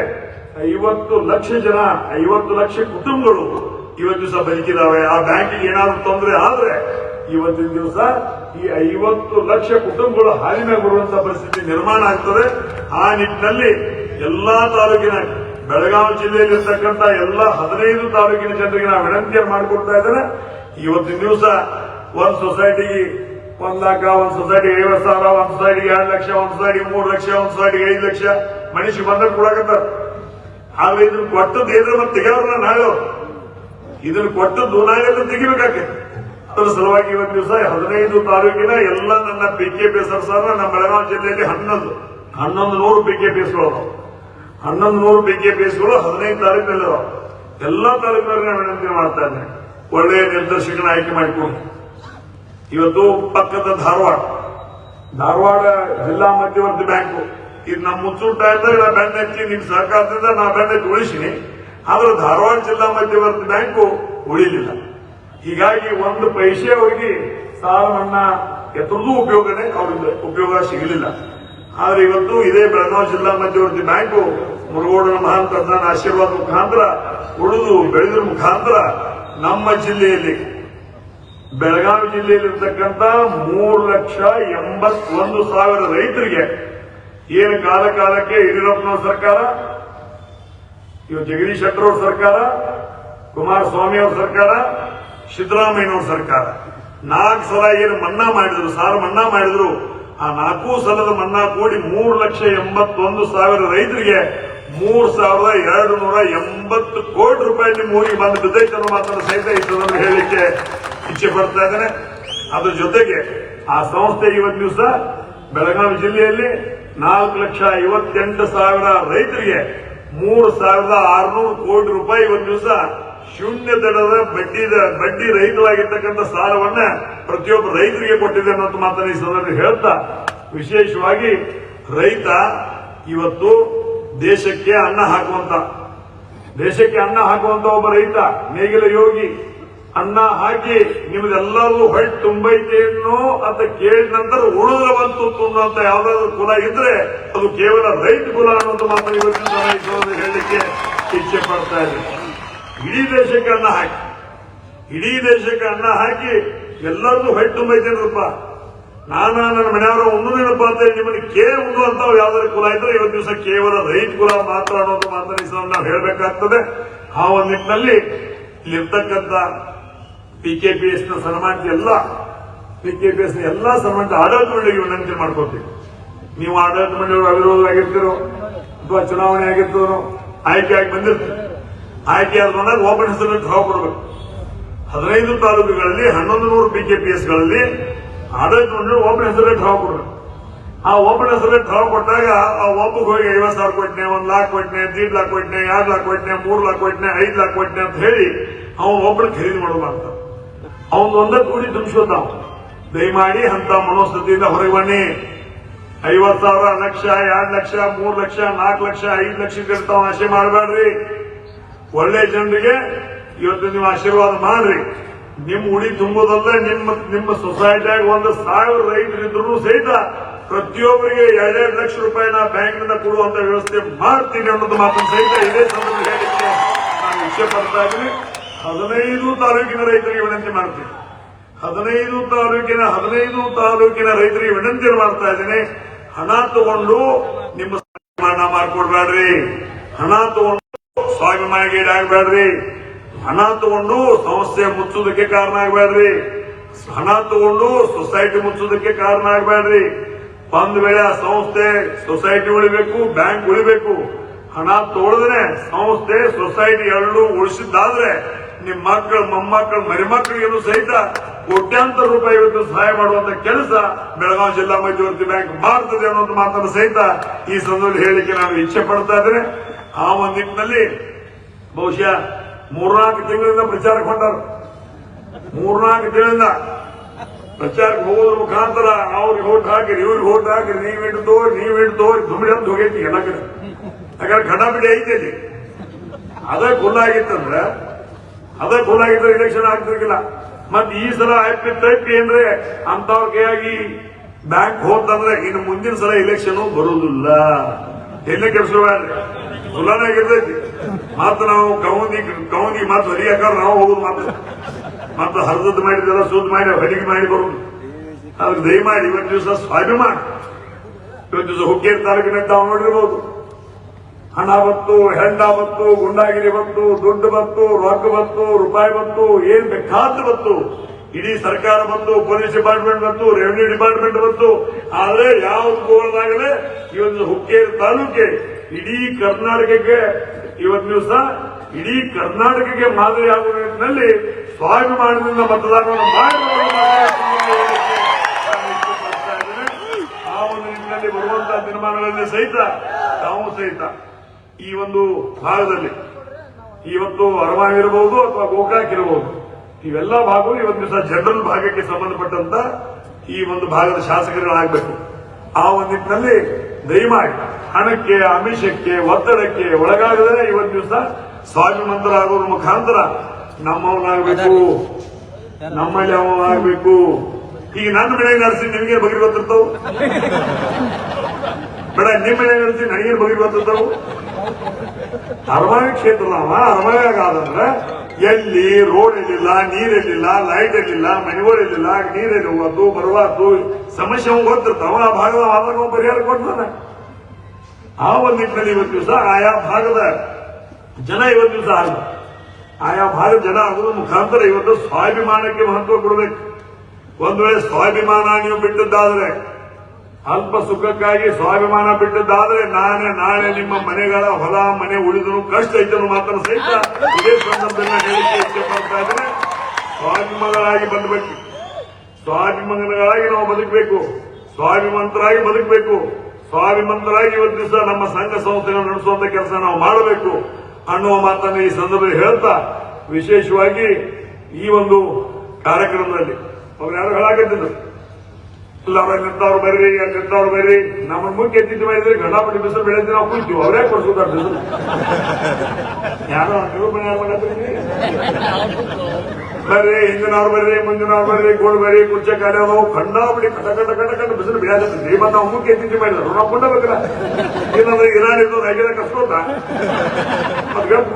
ಐವತ್ತು ಲಕ್ಷ ಜನ, ಐವತ್ತು ಲಕ್ಷ ಕುಟುಂಬಗಳು ಇವತ್ತು ದಿವಸ ಬದುಕಿದಾವೆ ಆ ಬ್ಯಾಂಕಿಗೆ ಏನಾದರೂ ತೊಂದರೆ ಆದ್ರೆ ಇವತ್ತಿನ ದಿವಸ ಈ ಐವತ್ತು ಲಕ್ಷ ಕುಟುಂಬಗಳು ಹಾಲಿನ ಬರುವಂತಹ ಪರಿಸ್ಥಿತಿ ನಿರ್ಮಾಣ ಆಗ್ತದೆ. ಆ ನಿಟ್ಟಿನಲ್ಲಿ ಎಲ್ಲಾ ತಾಲೂಕಿನ ಬೆಳಗಾವಿ ಜಿಲ್ಲೆಯಲ್ಲಿ ಇರತಕ್ಕಂತ ಎಲ್ಲ ಹದಿನೈದು ತಾಲೂಕಿನ ಜನರಿಗೆ ನಾವು ವಿನಂತಿಯನ್ನು ಮಾಡಿಕೊಡ್ತಾ ಇದ್ದೇನೆ. ಇವತ್ತಿನ ದಿವಸ ಒಂದ್ ಸೊಸೈಟಿಗೆ ಒಂದ್ ಲಾಖ ಒಂದ್ ಸೊಸೈಟಿ ಐವತ್ ಸಾವಿರ, ಒಂದ್ ಸೊಸೈಟಿಗೆ ಎರಡು ಲಕ್ಷ, ಒಂದ್ ಸೊಸೈಟಿ ಮೂರು ಲಕ್ಷ, ಒಂದ್ ಸೊಸೈಟಿಗೆ ಐದು ಲಕ್ಷ ಮನುಷ್ಯ ಬಂದ್ರೆ ಕೊಡಕತ್ತಾರ. ಆದ್ರೆ ಇದನ್ನ ಕೊಟ್ಟದ್ದು ಏನ್ರ ಮತ್ತೆ ತೆಗೆಯವ್ರನ್ನ ನಾಳೆ ಇದನ್ನ ಕೊಟ್ಟದ್ದು ನಾಳೆ ತೆಗಿಬೇಕಾಕೆ ಅದರ ಸಲುವಾಗಿ ಇವತ್ತು ದಿವಸ ಹದಿನೈದು ತಾಲೂಕಿನ ಎಲ್ಲ ನನ್ನ ಪಿ ಕೆ ಪಿ ನಮ್ಮ ಬೆಳಗಾವಿ ಜಿಲ್ಲೆಯಲ್ಲಿ ಹನ್ನೊಂದು ಹನ್ನೊಂದು ನೂರು ಪಿ ಕೆ ಪಿ ಎಸ್ಗಳು ಹನ್ನೊಂದು ನೂರು ಪಿ ಕೆ ಪಿ ಎಸ್ಗಳು ಹದಿನೈದು ತಾಲೂಕಿನಲ್ಲಿ ಎಲ್ಲ ನಾನು ವಿನಂತಿ ಮಾಡ್ತಾ ಇದ್ದೇನೆ. ಒಳ್ಳೆಯ ನಿರ್ದೇಶಕನ ಆಯ್ಕೆ ಮಾಡಿಕೊಂಡು. ಇವತ್ತು ಪಕ್ಕದ ಧಾರವಾಡ. ಧಾರವಾಡ ಜಿಲ್ಲಾ ಮಧ್ಯವರ್ತಿ ಬ್ಯಾಂಕು ಇದು ನಮ್ಮ ಮುಚ್ಚೂಟ ಇದ್ದಾಗ ನಾ ಬೆನ್ನ ಹಚ್ಚಿ ನಿಮ್ ಸಹಕಾರದಿಂದ ನಾ ಬೆನ್ನ ಹಚ್ಚಿ ಉಳಿಸಿನಿ ಆದ್ರೆ ಧಾರವಾಡ ಜಿಲ್ಲಾ ಮಧ್ಯವರ್ತಿ ಬ್ಯಾಂಕು ಉಳಿಲಿಲ್ಲ. ಹೀಗಾಗಿ ಒಂದು ಪೈಸೆ ಅವರಿಗೆ ಸಾಲ ಮನ್ನಾ ಉಪಯೋಗನೆ ಉಪಯೋಗನೇ ಅವ್ರಿಗೆ ಉಪಯೋಗ ಸಿಗಲಿಲ್ಲ. ಆದ್ರೆ ಇವತ್ತು ಇದೇ ಬೆಳಗಾವಿ ಜಿಲ್ಲಾ ಮಧ್ಯವರ್ತಿ ಬ್ಯಾಂಕು ಮುರುಗೋಡನ ಮಹಾನ್ ನನ್ನ ಆಶೀರ್ವಾದ ಮುಖಾಂತರ ಉಳಿದು ಬೆಳೆದ್ರ ಮುಖಾಂತರ ನಮ್ಮ ಜಿಲ್ಲೆಯಲ್ಲಿ, ಬೆಳಗಾವಿ ಜಿಲ್ಲೆಯಲ್ಲಿರ್ತಕ್ಕಂಥ ಮೂರು ಲಕ್ಷ ಎಂಬತ್ತೊಂದು ಸಾವಿರ ರೈತರಿಗೆ ಏನು ಕಾಲ ಕಾಲಕ್ಕೆ ಯಡಿಯೂರಪ್ಪನವ್ರ ಸರ್ಕಾರ ಇವ ಜಗದೀಶ್ ಶೆಟ್ಟರ್ ಅವ್ರ ಸರ್ಕಾರ, ಕುಮಾರಸ್ವಾಮಿ ಅವ್ರ ಸರ್ಕಾರ, ಸಿದ್ದರಾಮಯ್ಯನವ್ರ ಸರ್ಕಾರ. ನಾಲ್ಕು ಸಲ ಏನು ಮನ್ನಾ ಮಾಡಿದ್ರು ಸಾಲ ಮನ್ನಾ ಮಾಡಿದ್ರು ಆ ನಾಲ್ಕು ಸಲದ ಮನ್ನಾ ಕೂಡಿ ಮೂರು ಲಕ್ಷ ಎಂಬತ್ತೊಂದು ಸಾವಿರ ರೈತರಿಗೆ ಮೂರ್ ಸಾವಿರದ ಎರಡು ನೂರ ಎಂಬತ್ತು ಕೋಟಿ ರೂಪಾಯಿ ನಿಮ್ಮ ಊರಿಗೆ ಬಂದು ಬಿದ್ದೈತೆ ಅನ್ನೋ ಮಾತನ್ನು ಸಹಿತ ಸಂದರ್ಭದಲ್ಲಿ ಹೇಳಲಿಕ್ಕೆ ಇಚ್ಛೆ ಪಡ್ತಾ ಇದ್ದೇನೆ. ಅದ್ರ ಜೊತೆಗೆ ಆ ಸಂಸ್ಥೆ ಇವತ್ತು ದಿವಸ ಬೆಳಗಾವಿ ಜಿಲ್ಲೆಯಲ್ಲಿ ನಾಲ್ಕು ಲಕ್ಷ ಐವತ್ತೆಂಟು ಸಾವಿರ ರೈತರಿಗೆ ಮೂರು ಸಾವಿರದ ಆರುನೂರು ಕೋಟಿ ರೂಪಾಯಿ ಇವತ್ತು ದಿವಸ ಶೂನ್ಯ ದಡದ ಬಡ್ಡಿ ಬಡ್ಡಿ ರಹಿತವಾಗಿರ್ತಕ್ಕಂಥ ಸಾಲವನ್ನ ಪ್ರತಿಯೊಬ್ಬ ರೈತರಿಗೆ ಕೊಟ್ಟಿದೆ ಅನ್ನೋದು ಮಾತನ್ನ ಈ ಸಂದರ್ಭದಲ್ಲಿ ಹೇಳ್ತಾ, ವಿಶೇಷವಾಗಿ ರೈತ ಇವತ್ತು ದೇಶಕ್ಕೆ ಅನ್ನ ಹಾಕುವಂತ, ದೇಶಕ್ಕೆ ಅನ್ನ ಹಾಕುವಂತ ಒಬ್ಬ ರೈತ, ನೇಗಿಲ ಯೋಗಿ, ಅನ್ನ ಹಾಕಿ ನಿಮ್ದೆಲ್ಲರೂ ಹೊಟ್ಟೆ ತುಂಬೈತೇನೋ ಅಂತ ಕೇಳಿದ ನಂತರ ಉಳಿದ ಬಂತು ಅಂತ ಯಾವ್ದಾದ್ರು ಕುಲ ಇದ್ರೆ ಅದು ಕೇವಲ ರೈತ ಕುಲ ಅನ್ನೋದು ಮಾತ್ರ ಇವತ್ತಿನ ಹೇಳಲಿಕ್ಕೆ ಇಚ್ಛೆ ಪಡ್ತಾ ಇದೆ ಇಡೀ ದೇಶಕ್ಕೆ ಅನ್ನ ಹಾಕಿ, ಇಡೀ ದೇಶಕ್ಕೆ ಅನ್ನ ಹಾಕಿ ಎಲ್ಲರದು ಹೊಟ್ಟೆ ಮೈತೇನಪ್ಪ. ನಾನ ನನ್ನ ಮನೆಯವರ ಉಣ್ಣುದೇನಪ್ಪ ಅಂತ ಹೇಳಿ ನಿಮ್ಮನ್ನು ಕೇಳಿ ಅಂತ ಯಾವ್ದಾದ್ರು ಕುಲ ಇದ್ರೆ ಇವತ್ತು ದಿವಸ ಕೇವಲ ರೈತ ಕುಲ ಮಾತ್ರ ಅನ್ನೋದು ಮಾತ್ರ ನಾವು ಹೇಳಬೇಕಾಗ್ತದೆ. ಆ ಒಂದು ನಿಟ್ಟಿನಲ್ಲಿ ಇಲ್ಲಿರ್ತಕ್ಕಂಥ ಪಿ ಕೆ ಪಿ ಎಸ್ನ ಸನ್ಮಾನಿತ ಎಲ್ಲ ಪಿ ಕೆ ಪಿ ಎಸ್ನ ಎಲ್ಲಾ ಸನ್ಮಾನಿತ ಆಡಳಿತ ಮಂಡಳಿಗೆ ವಿನಂತಿ ಮಾಡ್ಕೊತೀವಿ ನೀವು ಆಡಳಿತ ಮಂಡಳಿಯವರು ಅವಿರೋಧವಾಗಿರ್ತೀರೋ ಅಥವಾ ಚುನಾವಣೆ ಆಗಿರ್ತೀರೋ ಆಗಿ ಬಂದಿರ್ತೀರಿ. ಆಯ್ಕೆ ಆದ ಬಂದಾಗ ಓಪನ್ ಹೆಸರಲ್ಲಿ ಡ್ರಾ ಕೊಡಬೇಕು. ಹದಿನೈದು ತಾಲೂಕುಗಳಲ್ಲಿ, ಹನ್ನೊಂದು ನೂರು ಪಿಕೆಪಿಎಸ್ಗಳಲ್ಲಿ ಆಡಳಿತ ಮಂಡಳಿ ಓಪನ್ ಹೆಸರಲ್ಲಿ ಡ್ರಾ ಕೊಡಬೇಕು. ಆ ಓಪನ್ ಹೆಸರಲ್ಲಿ ಡ್ರಾ ಕೊಟ್ಟಾಗ ಆ ಒಬ್ಬಗೆ ಹೋಗಿ ಐವತ್ ಸಾವಿರ ಕೊಟ್ಟನೆ ಒಂದ್ ಲಾಕ್ ಕೊಟ್ಟನೆ ದೀಡ್ ಲಾಖ ಕೊಟ್ಟನೆ ಎರಡು ಲಾಕ್ ಕೊಟ್ಟನೆ ಮೂರು ಲಾಕ್ ಕೊಟ್ಟನೆ ಐದು ಲಾಖ ಕೊಟ್ಟನೆ ಅಂತ ಹೇಳಿ ಅವನು ಒಬ್ಬರು ಖರೀದಿ ಮಾಡಬಾರ್ದ. ಅವನ್ ಒಂದೇ ಕೂಡಿ ತುಂಬಿಸೋದ ನಾವು ದಯಮಾಡಿ ಅಂತ ಮನೋಸ್ಥಿತಿಯಿಂದ ಹೊರಗೆ ಬನ್ನಿ. ಐವತ್ ಸಾವಿರ ಲಕ್ಷ, ಎರಡು ಲಕ್ಷ, ಮೂರು ಲಕ್ಷ, ನಾಲ್ಕು ಲಕ್ಷ, ಐದು ಲಕ್ಷ ಇರ್ತಾವ ಆಶೆ ಮಾಡಬೇಡ್ರಿ. ಒಳ್ಳೆ ಜನರಿಗೆ ಇವತ್ತು ನೀವು ಆಶೀರ್ವಾದ ಮಾಡ್ರಿ. ನಿಮ್ ಉಡಿ ತುಂಬೋದಲ್ಲ ನಿಮ್ಮ ನಿಮ್ಮ ಸೊಸೈಟಿಯಾಗ ಒಂದು ಸಾವಿರ ರೈತರಿದ್ರು ಸಹಿತ ಪ್ರತಿಯೊಬ್ಬರಿಗೆ ಎರಡೆರಡು ಲಕ್ಷ ರೂಪಾಯಿನ ಬ್ಯಾಂಕ್ನಿಂದ ಕೊಡುವಂತ ವ್ಯವಸ್ಥೆ ಮಾಡ್ತೀನಿ ಅನ್ನೋದು ಮಾತನ್ನು ಸಹಿತ ಇದೇ ಸಂದರ್ಭದಲ್ಲಿ ಹೇಳಿಕ್ಕೆ ನಾನು ವಿಷಯ ಪಡ್ತಾ ಇದ್ದೀನಿ. ಹದಿನೈದು ತಾಲೂಕಿನ ರೈತರಿಗೆ ವಿನಂತಿ ಮಾಡ್ತೀನಿ. ಹದಿನೈದು ತಾಲೂಕಿನ ಹದಿನೈದು ತಾಲೂಕಿನ ರೈತರಿಗೆ ವಿನಂತಿ ಮಾಡ್ತಾ ಇದ್ದೀನಿ. ಹಣ ತಗೊಂಡು ನಿಮ್ಮ ಮಾಡ್ಕೊಡ್ಬೇಡ್ರಿ. ಹಣ ತಗೊಂಡು ಸ್ವಾಭಿಮಾನಿಗೆ ಈಡಾಗಬೇಡ್ರಿ ಹಣ ತಗೊಂಡು ಸಂಸ್ಥೆ ಮುಚ್ಚೋದಕ್ಕೆ ಕಾರಣ ಆಗಬೇಡ್ರಿ. ಹಣ ತಗೊಂಡು ಸೊಸೈಟಿ ಮುಚ್ಚೋದಕ್ಕೆ ಕಾರಣ ಆಗಬೇಡ್ರಿ. ಒಂದ್ ವೇಳೆ ಸಂಸ್ಥೆ ಸೊಸೈಟಿ ಉಳಿಬೇಕು, ಬ್ಯಾಂಕ್ ಉಳಿಬೇಕು. ಹಣ ತೋಳದ್ರೆ ಸಂಸ್ಥೆ, ಸೊಸೈಟಿ ಎರಡು ಉಳಿಸಿದ್ದಾದ್ರೆ ನಿಮ್ ಮಕ್ಕಳು, ಮೊಮ್ಮಕ್ಕಳು ಮರಿಮಕ್ಕಳಿಗೂ ಸಹಿತ ಕೋಟ್ಯಾಂತರ ರೂಪಾಯಿ ಇವತ್ತು ಸಹಾಯ ಮಾಡುವಂತ ಕೆಲಸ ಬೆಳಗಾವಿ ಜಿಲ್ಲಾ ಮಧ್ಯವರ್ತಿ ಬ್ಯಾಂಕ್ ಮಾಡ್ತದೆ ಅನ್ನೋದು ಮಾತನ್ನು ಸಹಿತ ಈ ಸಂದರ್ಭದಲ್ಲಿ ಹೇಳಿಕೆ ನಾನು ಇಚ್ಛೆ ಪಡ್ತಾ ಇದ್ದೇನೆ. ಆ ಒಂದು ನಿಟ್ಟಿನಲ್ಲಿ ಬಹುಶಃ ಮೂರ್ನಾಲ್ಕು ತಿಂಗಳಿಂದ ಪ್ರಚಾರಕ್ಕೆ ಹೊಂಟಾರ ಮೂರ್ನಾಲ್ಕು ತಿಂಗಳಿಂದ ಪ್ರಚಾರಕ್ಕೆ ಹೋಗೋದ್ರ ಮುಖಾಂತರ ಅವ್ರಿಗೆ ಓಟ್ ಹಾಕಿರಿ, ಇವ್ರಿಗೆ ಓಟ್ ಹಾಕಿರಿ, ನೀವ್ ಹಿಡಿದು ನೀವ್ ಹಿಡಿದು ದುಮಿಡಿ ಅಂತ ಹೋಗೈತಿ ಎಲ್ಲ ಕಡೆ. ಯಾಕಂದ್ರೆ ಘಟಾಬಿಡಿ ಐತಿ ಅದೇ ಖುಲ್ಲಾಗಿತ್ತಂದ್ರೆ ಅದೇ ಖುಲ್ಲಾಗಿದ್ರೆ ಇಲೆಕ್ಷನ್ ಆಗ್ತಿರ್ಲಿಲ್ಲ. ಮತ್ತೆ ಈ ಸಲ ಐಪಿ ತೈಪಿ ಅಂದ್ರೆ ಅಂತವ್ರ ಕೈಯಾಗಿ ಬ್ಯಾಂಕ್ ಹೋತಂದ್ರೆ ಇನ್ನು ಮುಂದಿನ ಸಲ ಇಲೆಕ್ಷನ್ ಬರುವುದಿಲ್ಲ. ಎಲ್ಲಿ ಕೆಲ್ಸಬೇಡ್ರಿ ಇರ್ತೈತಿ ಮತ್ತ ನಾವು ಕೌಂದಿ ಕೌಂದಿ ಮತ್ ಹೊಲಿಯಾಕ ನಾವು ಹೋಗುದು ಮತ್ತೆ. ಮತ್ತ ಹರಿದದ್ದು ಮಾಡಿದೆಲ್ಲ ಸುದ್ದಿ ಮಾಡಿ ಹೊಲಿಗೆ ಮಾಡಿ ಬರುದು. ಅದಕ್ಕೆ ದಯಮಾಡಿ ಇವತ್ತು ದಿವಸ ಸ್ವಾಭಿಮಾನ. ಇವತ್ತು ದಿವಸ ಹುಕ್ಕೇರಿ ತಾಲೂಕಿನ ತಾವು ನೋಡಿರ್ಬೋದು. ಹಣ ಬತ್ತು ಹೆಂಡ ಬತ್ತು ಗುಂಡಾಗಿರಿ ಬತ್ತು ದುಡ್ಡು ಬತ್ತು ರೊಕ್ಕ ಬತ್ತು ರೂಪಾಯಿ ಬತ್ತು ಏನ್ ಬೇಕಾದ್ರೂ ಬತ್ತು ಇಡೀ ಸರ್ಕಾರ ಬಂತು, ಪೊಲೀಸ್ ಡಿಪಾರ್ಟ್ಮೆಂಟ್ ಬಂತು, ರೆವಿನ್ಯೂ ಡಿಪಾರ್ಟ್ಮೆಂಟ್ ಬಂತು. ಆದ್ರೆ ಯಾವ್ದು ಗೋಳದಾಗಲೇ ಒಂದು ಹುಕ್ಕೇರಿ ತಾಲೂಕೆ ಇಡೀ ಕರ್ನಾಟಕಕ್ಕೆ ಇವತ್ತು ದಿವಸ ಇಡೀ ಕರ್ನಾಟಕಕ್ಕೆ ಮಾದರಿ ಆಗುವ ನಿಟ್ಟಿನಲ್ಲಿ ಸ್ವಾಭಿಮಾನದಿಂದ ಮತದಾನವನ್ನು ಮಾಡಿ ಆ ಒಂದು ನಿಟ್ಟಿನಲ್ಲಿ ಬರುವಂತಹ ದಿನಮಾನಗಳಲ್ಲಿ ಸಹಿತ ತಾವು ಸಹಿತ ಈ ಒಂದು ಭಾಗದಲ್ಲಿ ಇವತ್ತು ಅರಮಾನ್ ಇರಬಹುದು ಅಥವಾ ಗೋಕಾಕ್ ಇರಬಹುದು, ಇವೆಲ್ಲ ಭಾಗವು ಇವತ್ತು ದಿವಸ ಜನರಲ್ ಭಾಗಕ್ಕೆ ಸಂಬಂಧಪಟ್ಟಂತ ಈ ಒಂದು ಭಾಗದ ಶಾಸಕರುಗಳಾಗಬೇಕು. ಆ ಒಂದು ನಿಟ್ಟಿನಲ್ಲಿ ದಯಮಾಡಿ ಹಣಕ್ಕೆ ಅಮಿಷಕ್ಕೆ ಒತ್ತಡಕ್ಕೆ ಒಳಗಾಗದೇ ಇವತ್ತು ದಿವಸ ಸ್ವಾಭಿಮಂತರಾಗೋದ್ರ ಮುಖಾಂತರ ನಮ್ಮವನಾಗಬೇಕು. ನಮ್ಮಲ್ಲಿ ಅವನಾಗಬೇಕು. ಈಗ ನನ್ನ ಮನೆಗೆ ನಡೆಸಿ ನಿಮಗೆ ಬಗ್ಗೆ ಗೊತ್ತಿರ್ತಾವು? ಬೇಡ ನಿಮ್ಮ ಮನೆಗೆ ನಡೆಸಿ ನನಗೇನು ಬಗೆ ಗೊತ್ತಿರ್ತಾವು? ಅರಮಾವಿ ಕ್ಷೇತ್ರದವ ಅರಮಾವಿಯಾಗಾದಂದ್ರೆ ಎಲ್ಲಿ ರೋಡ್ ಇರಲಿಲ್ಲ ನೀರಿರಲಿಲ್ಲ ಲೈಟ್ ಇರಲಿಲ್ಲ, ಮನೆಗಳು ಇರಲಿಲ್ಲ ನೀರಲ್ಲಿ ಹೋಗೋದು ಬರುವಾತು ಸಮಸ್ಯೆ ಗೊತ್ತಿರ್ತಾವ ಆ ಭಾಗದ ಆವಾಗ ಪರಿಹಾರ ಕೊಡ್ತಾನೆ ಆ ಒಂದು ನಿಟ್ಟಿನಲ್ಲಿ ಇವತ್ತು ದಿವಸ ಆಯಾ ಭಾಗದ ಜನ ಇವತ್ತು ದಿವಸ ಆಗ ಆಯಾ ಭಾಗದ ಜನ ಆಗೋದ್ರ ಮುಖಾಂತರ ಇವತ್ತು ಸ್ವಾಭಿಮಾನಕ್ಕೆ ಮಹತ್ವ ಕೊಡಬೇಕು. ಒಂದು ವೇಳೆ ಸ್ವಾಭಿಮಾನ ನೀವು ಬಿಟ್ಟದ್ದಾದ್ರೆ ಅಲ್ಪ ಸುಖಕ್ಕಾಗಿ ಸ್ವಾಭಿಮಾನ ಬಿಟ್ಟದ್ದಾದ್ರೆ ನಾನೇ ನಾಳೆ ನಿಮ್ಮ ಮನೆಗಳ ಹೊಲ, ಮನೆ ಉಳಿದನು, ಕಷ್ಟ ಐತನು ಮಾತ್ರ ಸಹಿತ ಇದೇ ಸಂದರ್ಭದಲ್ಲಿ ಹೇಳಿಕೆ ಇಚ್ಛೆ ಇದ್ರೆ ಸ್ವಾಭಿಮಾನಗಳಾಗಿ ಬಂದ್ಬೇಕು. ಸ್ವಾಭಿಮಾನಗಳಾಗಿ ನಾವು ಬದುಕಬೇಕು. ಸ್ವಾಭಿಮಂತರಾಗಿ ಬದುಕಬೇಕು. ಸ್ವಾಭಿಮಂತರಾಗಿ ಇವತ್ತು ದಿವಸ ನಮ್ಮ ಸಂಘ ಸಂಸ್ಥೆಗಳು ನಡೆಸುವಂತ ಕೆಲಸ ನಾವು ಮಾಡಬೇಕು ಅನ್ನುವ ಮಾತನ್ನು ಈ ಸಂದರ್ಭದಲ್ಲಿ ಹೇಳ್ತಾ, ವಿಶೇಷವಾಗಿ ಈ ಒಂದು ಕಾರ್ಯಕ್ರಮದಲ್ಲಿ. ಅವ್ರು ಯಾರು ಹೇಳಾಕತ್ತಿದ್ರು. ಇಲ್ಲ ಅವ್ರ ನಿಂತವ್ರು ಬರ್ರಿ ನಿಂತವ್ರು ಬರ್ರಿ. ನಮ್ಮ ಮುಖ್ಯ ಎತ್ತಿದ್ದು ಮಾಡಿದ್ರೆ ಗಂಡಾಪಟ್ಟಿ ಬಿಸಿಲು ಬೆಳೆದ್ರೆ ನಾವು ಕುಂತೀವಿ ಅವರೇ ಕೊಡ್ಸೋದಾರ ಬಿಸಿಲು ಯಾರೋ ನಿರೂಪಣೆ ಯಾರು ಮಾಡತ್ತೀರಿ ಬರ್ರಿ, ಹಿಂದಿನವ್ರು ಬರ್ರಿ, ಮುಂದಿನವ್ರು ಬರ್ರಿ ಗೋಡ್ ಬರ್ರಿ, ಕುರ್ಚೆ ಕಾಲಿ ಕಂಡಾಬಿಡಿ ಕಟ ಕಟ ಕಟ ಕಟ ಬಿಸಿಲು ಬೆಳೆಯತ್ತೀವಿ ಮತ್ತೆ ನಾವು ಮುಖ್ಯ ಎತ್ತಿದ್ದು ಮಾಡಿದ್ರು ನಾವು ಕೊಂಡಬೇಕಲ್ಲ ಇಲ್ಲಾಂದ್ರೆ ಇರಾನ್ ಇದ್ದು ಹಾಕಿದ ಕಷ್ಟ ಮತ್ತೆ ಗಪ್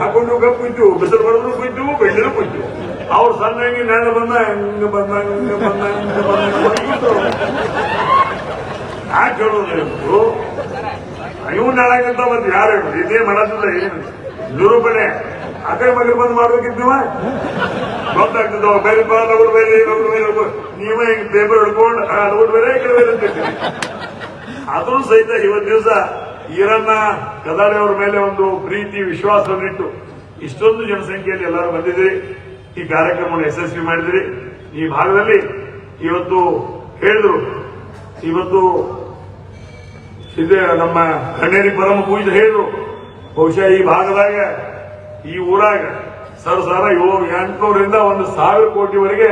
ಹಾಕೊಂಡು ಗಪ್ ಕುಂತೀವಿ ಬಿಸಿಲು ಬರೋದ್ರು ಕುಂತೀವಿ ಬೆಳ್ಳಿನೂ ಕುಂತೀವಿ ಅವ್ರು ಸಣ್ಣ ಹಿಂಗೆ ನೆರಳು ಬಂದ, ಹಿಂಗ ಬಂದ ಹಿಂಗ ಬಂದ ಹಿಂಗ ಬಂದ ಯಾಕೆ ಹೇಳೋದು ಇವ್ ಹೇಳಂತ ಮತ್ತೆ ಯಾರು ಇದೇ ಮಾಡೋದಿಲ್ಲ ಏನು ನಿರೂಪಣೆ ಕಡೆ. ಮಗಲು ಬಂದು ಮಾಡ್ಬೇಕಿದ್ದೀವ ಗೊತ್ತಾಗ್ತದ ಬೇರೆ ಅವ್ರ ಬೇರೆ ಅವ್ರ ಬೇರೆ. ನೀವೇ ಹಿಂಗ್ ಪೇಪರ್ ಹಿಡ್ಕೊಂಡು ಅವ್ರ ಬೇರೆ ಈ ಕಡೆ ಬೇರೆ ಆದ್ರೂ ಸಹಿತ ಇವತ್ತು ದಿವಸ ಈರನ್ನ ಕದಾಳಿ ಅವ್ರ ಮೇಲೆ ಒಂದು ಪ್ರೀತಿ, ವಿಶ್ವಾಸವನ್ನಿಟ್ಟು ಇಷ್ಟೊಂದು ಜನಸಂಖ್ಯೆಯಲ್ಲಿ ಎಲ್ಲರೂ ಬಂದಿದ್ದೀರಿ. ಈ ಕಾರ್ಯಕ್ರಮವನ್ನು ಯಶಸ್ವಿ ಮಾಡಿದಿರಿ. ಈ ಭಾಗದಲ್ಲಿ ಇವತ್ತು ಹೇಳಿದ್ರು, ಇವತ್ತು ಇದೇ ನಮ್ಮ ಕಣ್ಣೇರಿ ಪರಮ ಪೂಜೆ ಹೇಳಿದ್ರು, ಬಹುಶಃ ಈ ಭಾಗದಾಗ, ಈ ಊರಾಗ ಸರ್ ಸರ ಏಳು ಎಂಟುನೂರಿಂದ ಒಂದು ಸಾವಿರ ಕೋಟಿವರೆಗೆ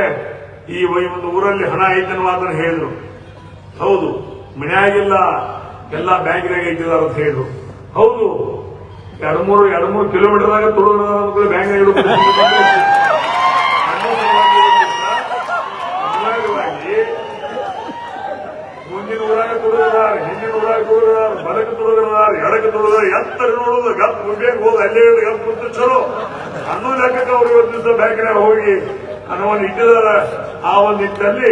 ಈ ಒಂದು ಊರಲ್ಲಿ ಹಣ ಐತೆ ಮಾತನ್ನು ಹೇಳಿದ್ರು. ಹೌದು, ಮನೆಯಾಗಿಲ್ಲ, ಎಲ್ಲ ಬ್ಯಾಂಕಿನಾಗ ಇಟ್ಟಿದ್ದಾರೆ ಅಂತ ಹೇಳಿದ್ರು. ಹೌದು ಎರಡು ಮೂರು ಎರಡು ಮೂರು ಕಿಲೋಮೀಟರ್ದಾಗ ತುಳುಗದ ಬ್ಯಾಂಕ್ ಅನಿವಾರ್ಯವಾಗಿ ಮುಂದಿನ ಊರಾಗ ತುಳುಗದಾರ ಹಿಂದಿನ ಊರಾಗ ತುಳುಗದಾರ ಬಲಕ್ಕೆ ತುಳುಗದಾರ ಎಡಕ್ಕೆ ತುಳುಗದಾರ ಎತ್ತರ ನೋಡುದು, ಗಪ್ ಗುಡ್ಬೇಕ್ ಹೋದ, ಅಲ್ಲೇ ಗಪ್ ಕುಂತು ಚಲೋ. ಅನ್ನೋ ಲೆಕ್ಕಕ್ಕೆ ಅವ್ರು ದಿವಸ ಬ್ಯಾಂಕಿನಾಗ ಹೋಗಿ ಅನ್ನೋ ಒಂದು ಇಟ್ಟಿದಾರ. ಆ ಒಂದು ನಿಟ್ಟಿನಲ್ಲಿ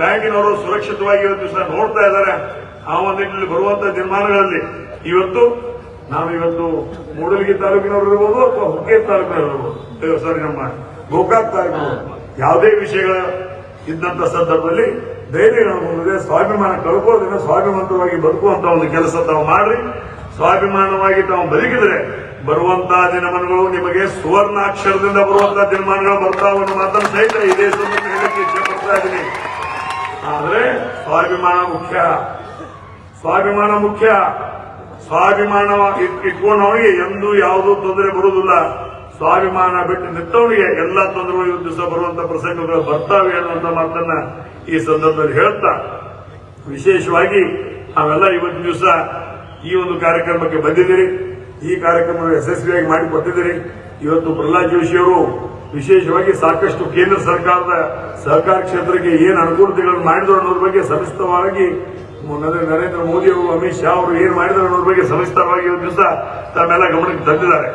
ಬ್ಯಾಂಕಿನವರು ಸುರಕ್ಷಿತವಾಗಿ ಇವತ್ತು ದಿವಸ ನೋಡ್ತಾ ಇದ್ದಾರೆ ಆ ಒಂದು ನಿಟ್ಟಿನಲ್ಲಿ ಬರುವಂತ ದಿನಮಾನಗಳಲ್ಲಿ ಇವತ್ತು ನಾವು ಇವತ್ತು ಮೂಡಲಗಿ ತಾಲೂಕಿನವರು ಇರ್ಬೋದು ಅಥವಾ ಹುಕ್ಕೇರಿ ತಾಲೂಕಿನವರು ಸಾರಿ ನಮ್ಮ ಗೋಕಾಕ್ ತಾಲೂಕಿನವರು. ಯಾವುದೇ ವಿಷಯಗಳ ಇದ್ದಂತ ಸಂದರ್ಭದಲ್ಲಿ ಧೈರ್ಯ ಮುಂದೆ ಸ್ವಾಭಿಮಾನ ಕಳ್ಕೊಳ್ಳೋದಿನ ಸ್ವಾಭಿಮಾನವಾಗಿ ಬದುಕುವಂತ ಒಂದು ಕೆಲಸ ತಾವು ಮಾಡ್ರಿ. ಸ್ವಾಭಿಮಾನವಾಗಿ ತಾವು ಬದುಕಿದ್ರೆ ಬರುವಂತಹ ದಿನಮಾನಗಳು ನಿಮಗೆ ಸುವರ್ಣಾಕ್ಷರದಿಂದ ಬರುವಂತಹ ದಿನಮಾನಗಳು ಬರ್ತಾವ ಮಾತನ್ನು ಸಹಿತ ಇದೇ ಸಂದರ್ಭ ಹೇಳಕ್ಕೆ ಇಚ್ಛೆ ಪಡ್ತಾ ಇದ್ದೀನಿ. ಆದ್ರೆ ಸ್ವಾಭಿಮಾನ ಮುಖ್ಯ. ಸ್ವಾಭಿಮಾನ ಮುಖ್ಯ. ಸ್ವಾಭಿಮಾನ ಇಟ್- ಇಟ್ಕೊಂಡವನಿಗೆ ಎಂದೂ ಯಾವುದೂ ತೊಂದರೆ ಬರುವುದಿಲ್ಲ. ಸ್ವಾಭಿಮಾನ ಬಿಟ್ಟು ನಿಂತವನಿಗೆ ಎಲ್ಲ ತೊಂದರೆಗಳು ಇವತ್ತು ದಿವಸ ಬರುವಂತ ಪ್ರಸಂಗಗಳು ಬರ್ತಾವೆ ಅನ್ನುವಂತ ಮಾತನ್ನ ಈ ಸಂದರ್ಭದಲ್ಲಿ ಹೇಳ್ತಾ, ವಿಶೇಷವಾಗಿ ನಾವೆಲ್ಲ ಇವತ್ತು ದಿವಸ ಈ ಒಂದು ಕಾರ್ಯಕ್ರಮಕ್ಕೆ ಬಂದಿದ್ದೀರಿ. ಈ ಕಾರ್ಯಕ್ರಮ ಯಶಸ್ವಿಯಾಗಿ ಮಾಡಿ ಮಾಡಿಕೊಟ್ಟಿದ್ದೀರಿ. ಇವತ್ತು ಪ್ರಹ್ಲಾದ್ ಜೋಶಿಯವರು ವಿಶೇಷವಾಗಿ ಸಾಕಷ್ಟು ಕೇಂದ್ರ ಸರ್ಕಾರದ ಸಹಕಾರ ಕ್ಷೇತ್ರಕ್ಕೆ ಏನು ಅನುಕೂಲತೆಗಳನ್ನು ಮಾಡಿದ್ರು ಅನ್ನೋದ್ರ ಬಗ್ಗೆ ಸವಿಸ್ತರವಾಗಿ ನರೇಂದ್ರ ನರೇಂದ್ರ ಮೋದಿ ಅವರು, ಅಮಿತ್ ಶಾ ಅವರು ಏನು ಮಾಡಿದ್ರು ಅನ್ನೋದ್ರ ಬಗ್ಗೆ ಸವಿಸ್ತಾರವಾಗಿ ಇವತ್ತು ದಿವಸ ತಮ್ಮೆಲ್ಲ ಗಮನಕ್ಕೆ ತಂದಿದ್ದಾರೆ.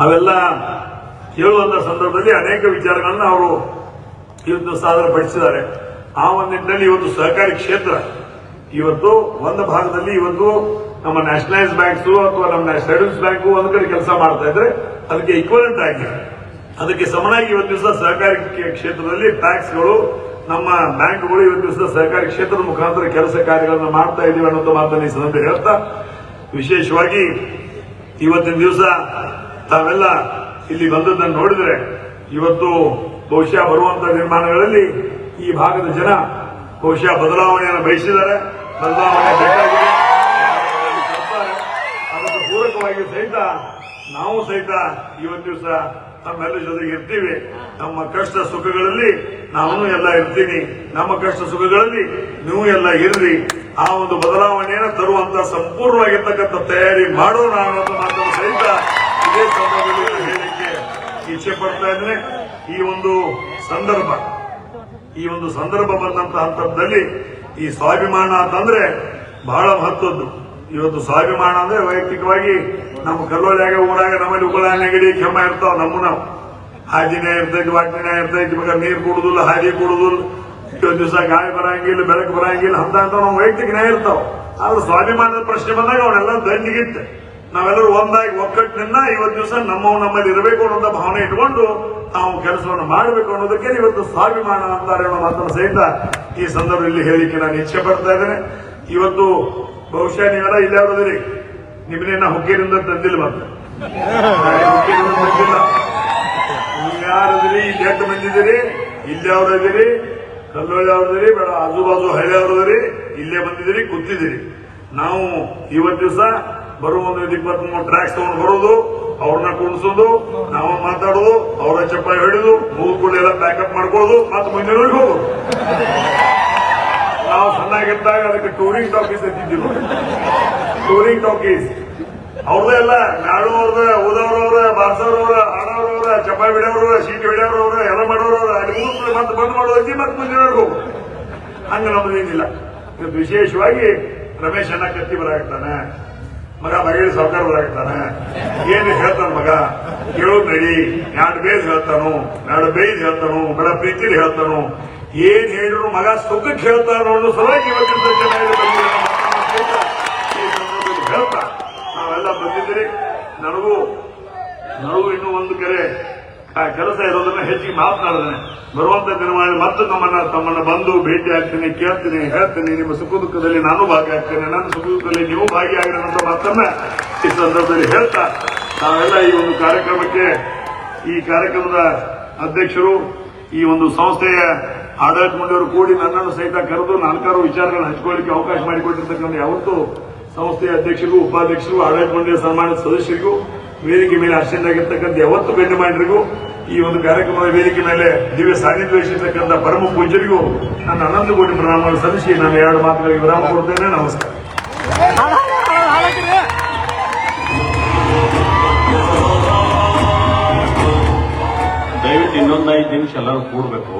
ಅವೆಲ್ಲ ಕೇಳುವಂತ ಸಂದರ್ಭದಲ್ಲಿ ಅನೇಕ ವಿಚಾರಗಳನ್ನ ಅವರು ಇವತ್ತು ಸಾದರಪಡಿಸಿದ್ದಾರೆ ಆ ಒಂದು ನಿಟ್ಟಿನಲ್ಲಿ ಇವತ್ತು ಸಹಕಾರಿ ಕ್ಷೇತ್ರ, ಇವತ್ತು ಒಂದು ಭಾಗದಲ್ಲಿ ಇವತ್ತು ನಮ್ಮ ನ್ಯಾಷನಲೈಸ್ ಬ್ಯಾಂಕ್ಸ್ ಅಥವಾ ನಮ್ಮ ಶೆಡ್ಯೂಲ್ಸ್ ಬ್ಯಾಂಕ್ ಒಂದು ಕಡೆ ಕೆಲಸ ಮಾಡ್ತಾ ಇದ್ರೆ ಅದಕ್ಕೆ ಈಕ್ವಲೆಂಟ್ ಆಗಿ, ಅದಕ್ಕೆ ಸಮನಾಗಿ ಇವತ್ತು ದಿವಸ ಸಹಕಾರಿ ಕ್ಷೇ- ಕ್ಷೇತ್ರದಲ್ಲಿ ಟ್ಯಾಕ್ಸ್ಗಳು ನಮ್ಮ ಬ್ಯಾಂಕ್ಗಳು ಇವತ್ತು ದಿವಸ ಸಹಕಾರಿ ಕ್ಷೇತ್ರದ ಮುಖಾಂತರ ಕೆಲಸ ಕಾರ್ಯಗಳನ್ನು ಮಾಡ್ತಾ ಇದೀವಿ ಅನ್ನೋದು ಮಾತನ್ನು ಈ ಸಂದರ್ಭ ಹೇಳ್ತಾ, ವಿಶೇಷವಾಗಿ ಇವತ್ತಿನ ದಿವಸ ತಾವೆಲ್ಲ ಇಲ್ಲಿ ಬಂದದ್ದನ್ನು ನೋಡಿದ್ರೆ ಇವತ್ತು ಬಹುಶಃ ಬರುವಂತ ನಿರ್ಮಾಣಗಳಲ್ಲಿ ಈ ಭಾಗದ ಜನ ಬಹುಶಃ ಬದಲಾವಣೆಯನ್ನು ಬಯಸಿದ್ದಾರೆ. ಬದಲಾವಣೆ ಬೇಕಾಗಿದೆ. ಅದಕ್ಕೆ ಪೂರಕವಾಗಿ ಸಹಿತ ನಾವು ಸಹಿತ ಇವತ್ತು ದಿವಸ ನಮ್ಮೆಲ್ಲ ಜೊತೆಗೆ ಇರ್ತೀವಿ. ನಮ್ಮ ಕಷ್ಟ ಸುಖಗಳಲ್ಲಿ ನಾನು ಎಲ್ಲ ಇರ್ತೀನಿ. ನಮ್ಮ ಕಷ್ಟ ಸುಖಗಳಲ್ಲಿ ನೀವು ಎಲ್ಲ ಇರ್ರಿ. ಆ ಒಂದು ಬದಲಾವಣೆಯನ್ನು ತರುವಂತ ಸಂಪೂರ್ಣವಾಗಿರ್ತಕ್ಕಂಥ ತಯಾರಿ ಮಾಡೋಣ ಅನ್ನೋದು ಮಾತನ್ನು ಸಹಿತ ಇದೇ ಸಂದರ್ಭದಲ್ಲಿ ಹೇಳಲಿಕ್ಕೆ ಇಚ್ಛೆ ಪಡ್ತಾ ಇದ್ರೆ ಈ ಒಂದು ಸಂದರ್ಭ, ಈ ಒಂದು ಸಂದರ್ಭ ಬಂದಂತ ಹಂತದಲ್ಲಿ ಈ ಸ್ವಾಭಿಮಾನ ಅಂತಂದ್ರೆ ಬಹಳ ಮಹತ್ವದ್ದು. ಇವತ್ತು ಸ್ವಾಭಿಮಾನ ಅಂದ್ರೆ ವೈಯಕ್ತಿಕವಾಗಿ ನಮ್ಮ ಕಲ್ಲೋಳಿಯಾಗ ಊರಾಗ ನಮ್ಮಲ್ಲಿ ಉಗಳ, ನೆಗಡಿ, ಕೆಮ್ಮ ಇರ್ತಾವ ನಮ್ಮ ನಾವು ಹಾಜಿನ ಇರ್ತೈತಿ ವಾಟಿನೇ ಇರ್ತೈತಿ ಮಗ ನೀರು ಕುಡುದಿಲ್ಲ, ಹಾದಿ ಕುಡುದಿಲ್ಲ, ಇಷ್ಟೊಂದು ದಿವಸ ಗಾಳಿ ಬರಂಗಿಲ್ಲ, ಬೆಳಕು ಬರಂಗಿಲ್ಲ, ಅಂತ ನಾವು ವೈಯಕ್ತಿಕನೇ ಇರ್ತಾವ. ಆದ್ರೆ ಸ್ವಾಭಿಮಾನದ ಪ್ರಶ್ನೆ ಬಂದಾಗ ಅವನ್ನೆಲ್ಲ ದಂಡಿಗಿತ್ತೆ ನಾವೆಲ್ಲರೂ ಒಂದಾಗಿ ಒಕ್ಕಟ್ಟಿನಿಂದ ಇವತ್ತು ದಿವಸ ನಮ್ಮವು ನಮ್ಮಲ್ಲಿ ಇರಬೇಕು ಅನ್ನೋ ಭಾವನೆ ಇಟ್ಕೊಂಡು ನಾವು ಕೆಲಸವನ್ನು ಮಾಡಬೇಕು ಅನ್ನೋದಕ್ಕೆ ಇವತ್ತು ಸ್ವಾಭಿಮಾನ ಅಂತಾರೆ ಅನ್ನೋ ಮಾತನ್ನು ಸಹಿತ ಈ ಸಂದರ್ಭದಲ್ಲಿ ಹೇಳಿಕೆ ನಾನು ಇಚ್ಛೆ ಪಡ್ತಾ ಇದ್ದೇನೆ. ಇವತ್ತು ಬಹುಶಃ ನೀವೆಲ್ಲ ಇಲ್ಲೇ ನಿಮ್ಮನ್ನ ಹುಕ್ಕೇರಿಂದ ತಂದಿಲ್ಲ ಮತ್ತೆ ಬಂದಿಲ್ಲ ನೀವು ಯಾರದಿರಿ ಇಲ್ಲಿ ಎಂಟು ಮಂದಿದ್ದೀರಿ ಇಲ್ಲಿ ಅವ್ರದಿರಿ ಕಲ್ಲೊಳ್ಳಿ ಅವ್ರದಿರಿ ಬೇಡ, ಆಜು ಬಾಜು ಹಳ್ಳಿ ಅವ್ರದಿರಿ ಇಲ್ಲೇ ಬಂದಿದ್ದೀರಿ, ಕೂತಿದ್ದೀರಿ. ನಾವು ಇವತ್ತು ದಿವಸ ಬರುವ ಒಂದು ಇಪ್ಪತ್ಮೂರು ಟ್ರ್ಯಾಕ್ಸ್ ತಗೊಂಡು ಬರೋದು, ಅವ್ರನ್ನ ಕುಣಿಸೋದು, ನಾವು ಮಾತಾಡೋದು, ಅವರ ಚಪ್ಪಾಳಿ ಮೂರು ಕೂಡ ಎಲ್ಲ ಪ್ಯಾಕಪ್ ಮಾಡ್ಕೊಳ್ಳೋದು, ಮತ್ತೆ ಮುಂದಿನ ಹೋಗೋದು. ನಾವು ಸಣ್ಣಾಗಿದ್ದಾಗ ಅದಕ್ಕೆ ಟೂರಿಂಗ್ ಟಾಕೀಸ್ ಎತ್ತಿದ್ದೀವಿ ಟೂರಿಂಗ್ ಟಾಕೀಸ್ ಅವ್ರದೇ ಎಲ್ಲ ನಾಡು ಅವ್ರದ ಓದವ್ರವ್ರ ಬಾರ್ಸವ್ರವ್ರ ಆಡೋರವ್ರ ಚಪ್ಪಾಯಿ ಬಿಡೋರವ್ರ ಸೀಟ್ ಬಿಡೋರವ್ರ ಎಲ್ಲ ಮಾಡೋರವ್ರ ಮತ್ತೆ ಬಂದ್ ಮಾಡೋದಿ ಮತ್ತೆ ಮುಂದಿನವರೆಗೂ. ಹಂಗ ನಮ್ದೇನಿಲ್ಲ. ಏನಿಲ್ಲ ವಿಶೇಷವಾಗಿ ರಮೇಶ್ ಅಣ್ಣ ಕತ್ತಿ ಬರಾಕತ್ತಾನೆ. ಮಗ ಬಗೆಡಿ ಸರ್ಕಾರ ಬರಾಕತ್ತಾನೆ. ಏನು ಹೇಳ್ತಾನ ಮಗ? ಕೇಳೋದ್ ನಡಿ. ಎರಡು ಬೇಸ್ ಹೇಳ್ತಾನು. ಎರಡು ಬೇಯ್ಸ್ ಹೇಳ್ತಾನು. ಬಡ ಪ್ರೀತಿಲಿ ಹೇಳ್ತಾನು. ಏನ್ ಹೇಳಿದ್ರು ಮಗ ಸುಖಕ್ಕೆ ಹೇಳ್ತಾನೋ ಅನ್ನೋ ಸಲುವಾಗಿ ಇವತ್ತಿನ ಹೇಳ್ತಾ, ನಾವೆಲ್ಲ ಬಂದಿದ್ದೀರಿ. ನನಗೂ ನನಗೂ ಇನ್ನೂ ಒಂದು ಕರೆ. ಆ ಕೆಲಸ ಇರೋದನ್ನ ಹೆಚ್ಚಿಗೆ ಮಾತನಾಡಿದ್ರೆ ಬರುವಂತ ದಿನಗಳಲ್ಲಿ ಮತ್ತೆ ನಮ್ಮನ್ನ ತಮ್ಮನ್ನ ಬಂದು ಭೇಟಿ ಆಗ್ತೀನಿ, ಕೇಳ್ತೀನಿ, ಹೇಳ್ತೀನಿ, ನಿಮ್ಮ ಸುಖ ದುಃಖದಲ್ಲಿ ನಾನು ಭಾಗಿಯಾಗ್ತೇನೆ, ನನ್ನ ಸುಖ ದುಃಖದಲ್ಲಿ ನೀವು ಭಾಗಿಯಾಗಿರಿ ಅನ್ನೋ ಮಾತನ್ನ ಈ ಸಂದರ್ಭದಲ್ಲಿ ಹೇಳ್ತಾ, ನಾವೆಲ್ಲ ಈ ಒಂದು ಕಾರ್ಯಕ್ರಮಕ್ಕೆ, ಈ ಕಾರ್ಯಕ್ರಮದ ಅಧ್ಯಕ್ಷರು, ಈ ಒಂದು ಸಂಸ್ಥೆಯ ಆಡಳಿತ ಮಂಡಳಿಯವರು ಕೂಡಿ ನನ್ನನ್ನು ಸಹಿತ ಕರೆದು ನಾಲ್ಕಾರು ವಿಚಾರಗಳನ್ನು ಹಂಚಿಕೊಳ್ಳಿಕ್ಕೆ ಅವಕಾಶ ಮಾಡಿಕೊಟ್ಟಿರ್ತಕ್ಕಂಥ ಯಾವತ್ತು ಸಂಸ್ಥೆಯ ಅಧ್ಯಕ್ಷರಿಗೂ, ಉಪಾಧ್ಯಕ್ಷರಿಗೂ, ಆಡಳಿತ ಮಂಡಳಿಯ ಸನ್ಮಾನಿತ ಸದಸ್ಯರಿಗೂ ವೇದಿಕೆ ಮೇಲೆ ಅರ್ಶನಾಗಿರ್ತಕ್ಕಂಥ ಯಾವತ್ತು ಗಣ್ಯಮಾನ್ಯರಿಗೂ ಈ ಒಂದು ಕಾರ್ಯಕ್ರಮದ ವೇದಿಕೆ ಮೇಲೆ ದಿವ್ಯ ಸಾನ್ನಿಧ್ಯ ವಹಿಸಿರ್ತಕ್ಕಂಥ ಪರಮ ಪೂಜರಿಗೂ ನನ್ನ ಅನಂತ ಕೋಟಿ ಪ್ರಣಾಮಗಳು ಸಲ್ಲಿಸಿ ನಾನು ಎರಡು ಮಾತುಗಳಿಗೆ ವಿರಾಮ ಕೊಡ್ತೇನೆ. ನಮಸ್ಕಾರ. ದಯವಿಟ್ಟು ಇನ್ನೊಂದು ಐದು ನಿಮಿಷ ಎಲ್ಲರೂ ಕೂಡ್ಬೇಕು.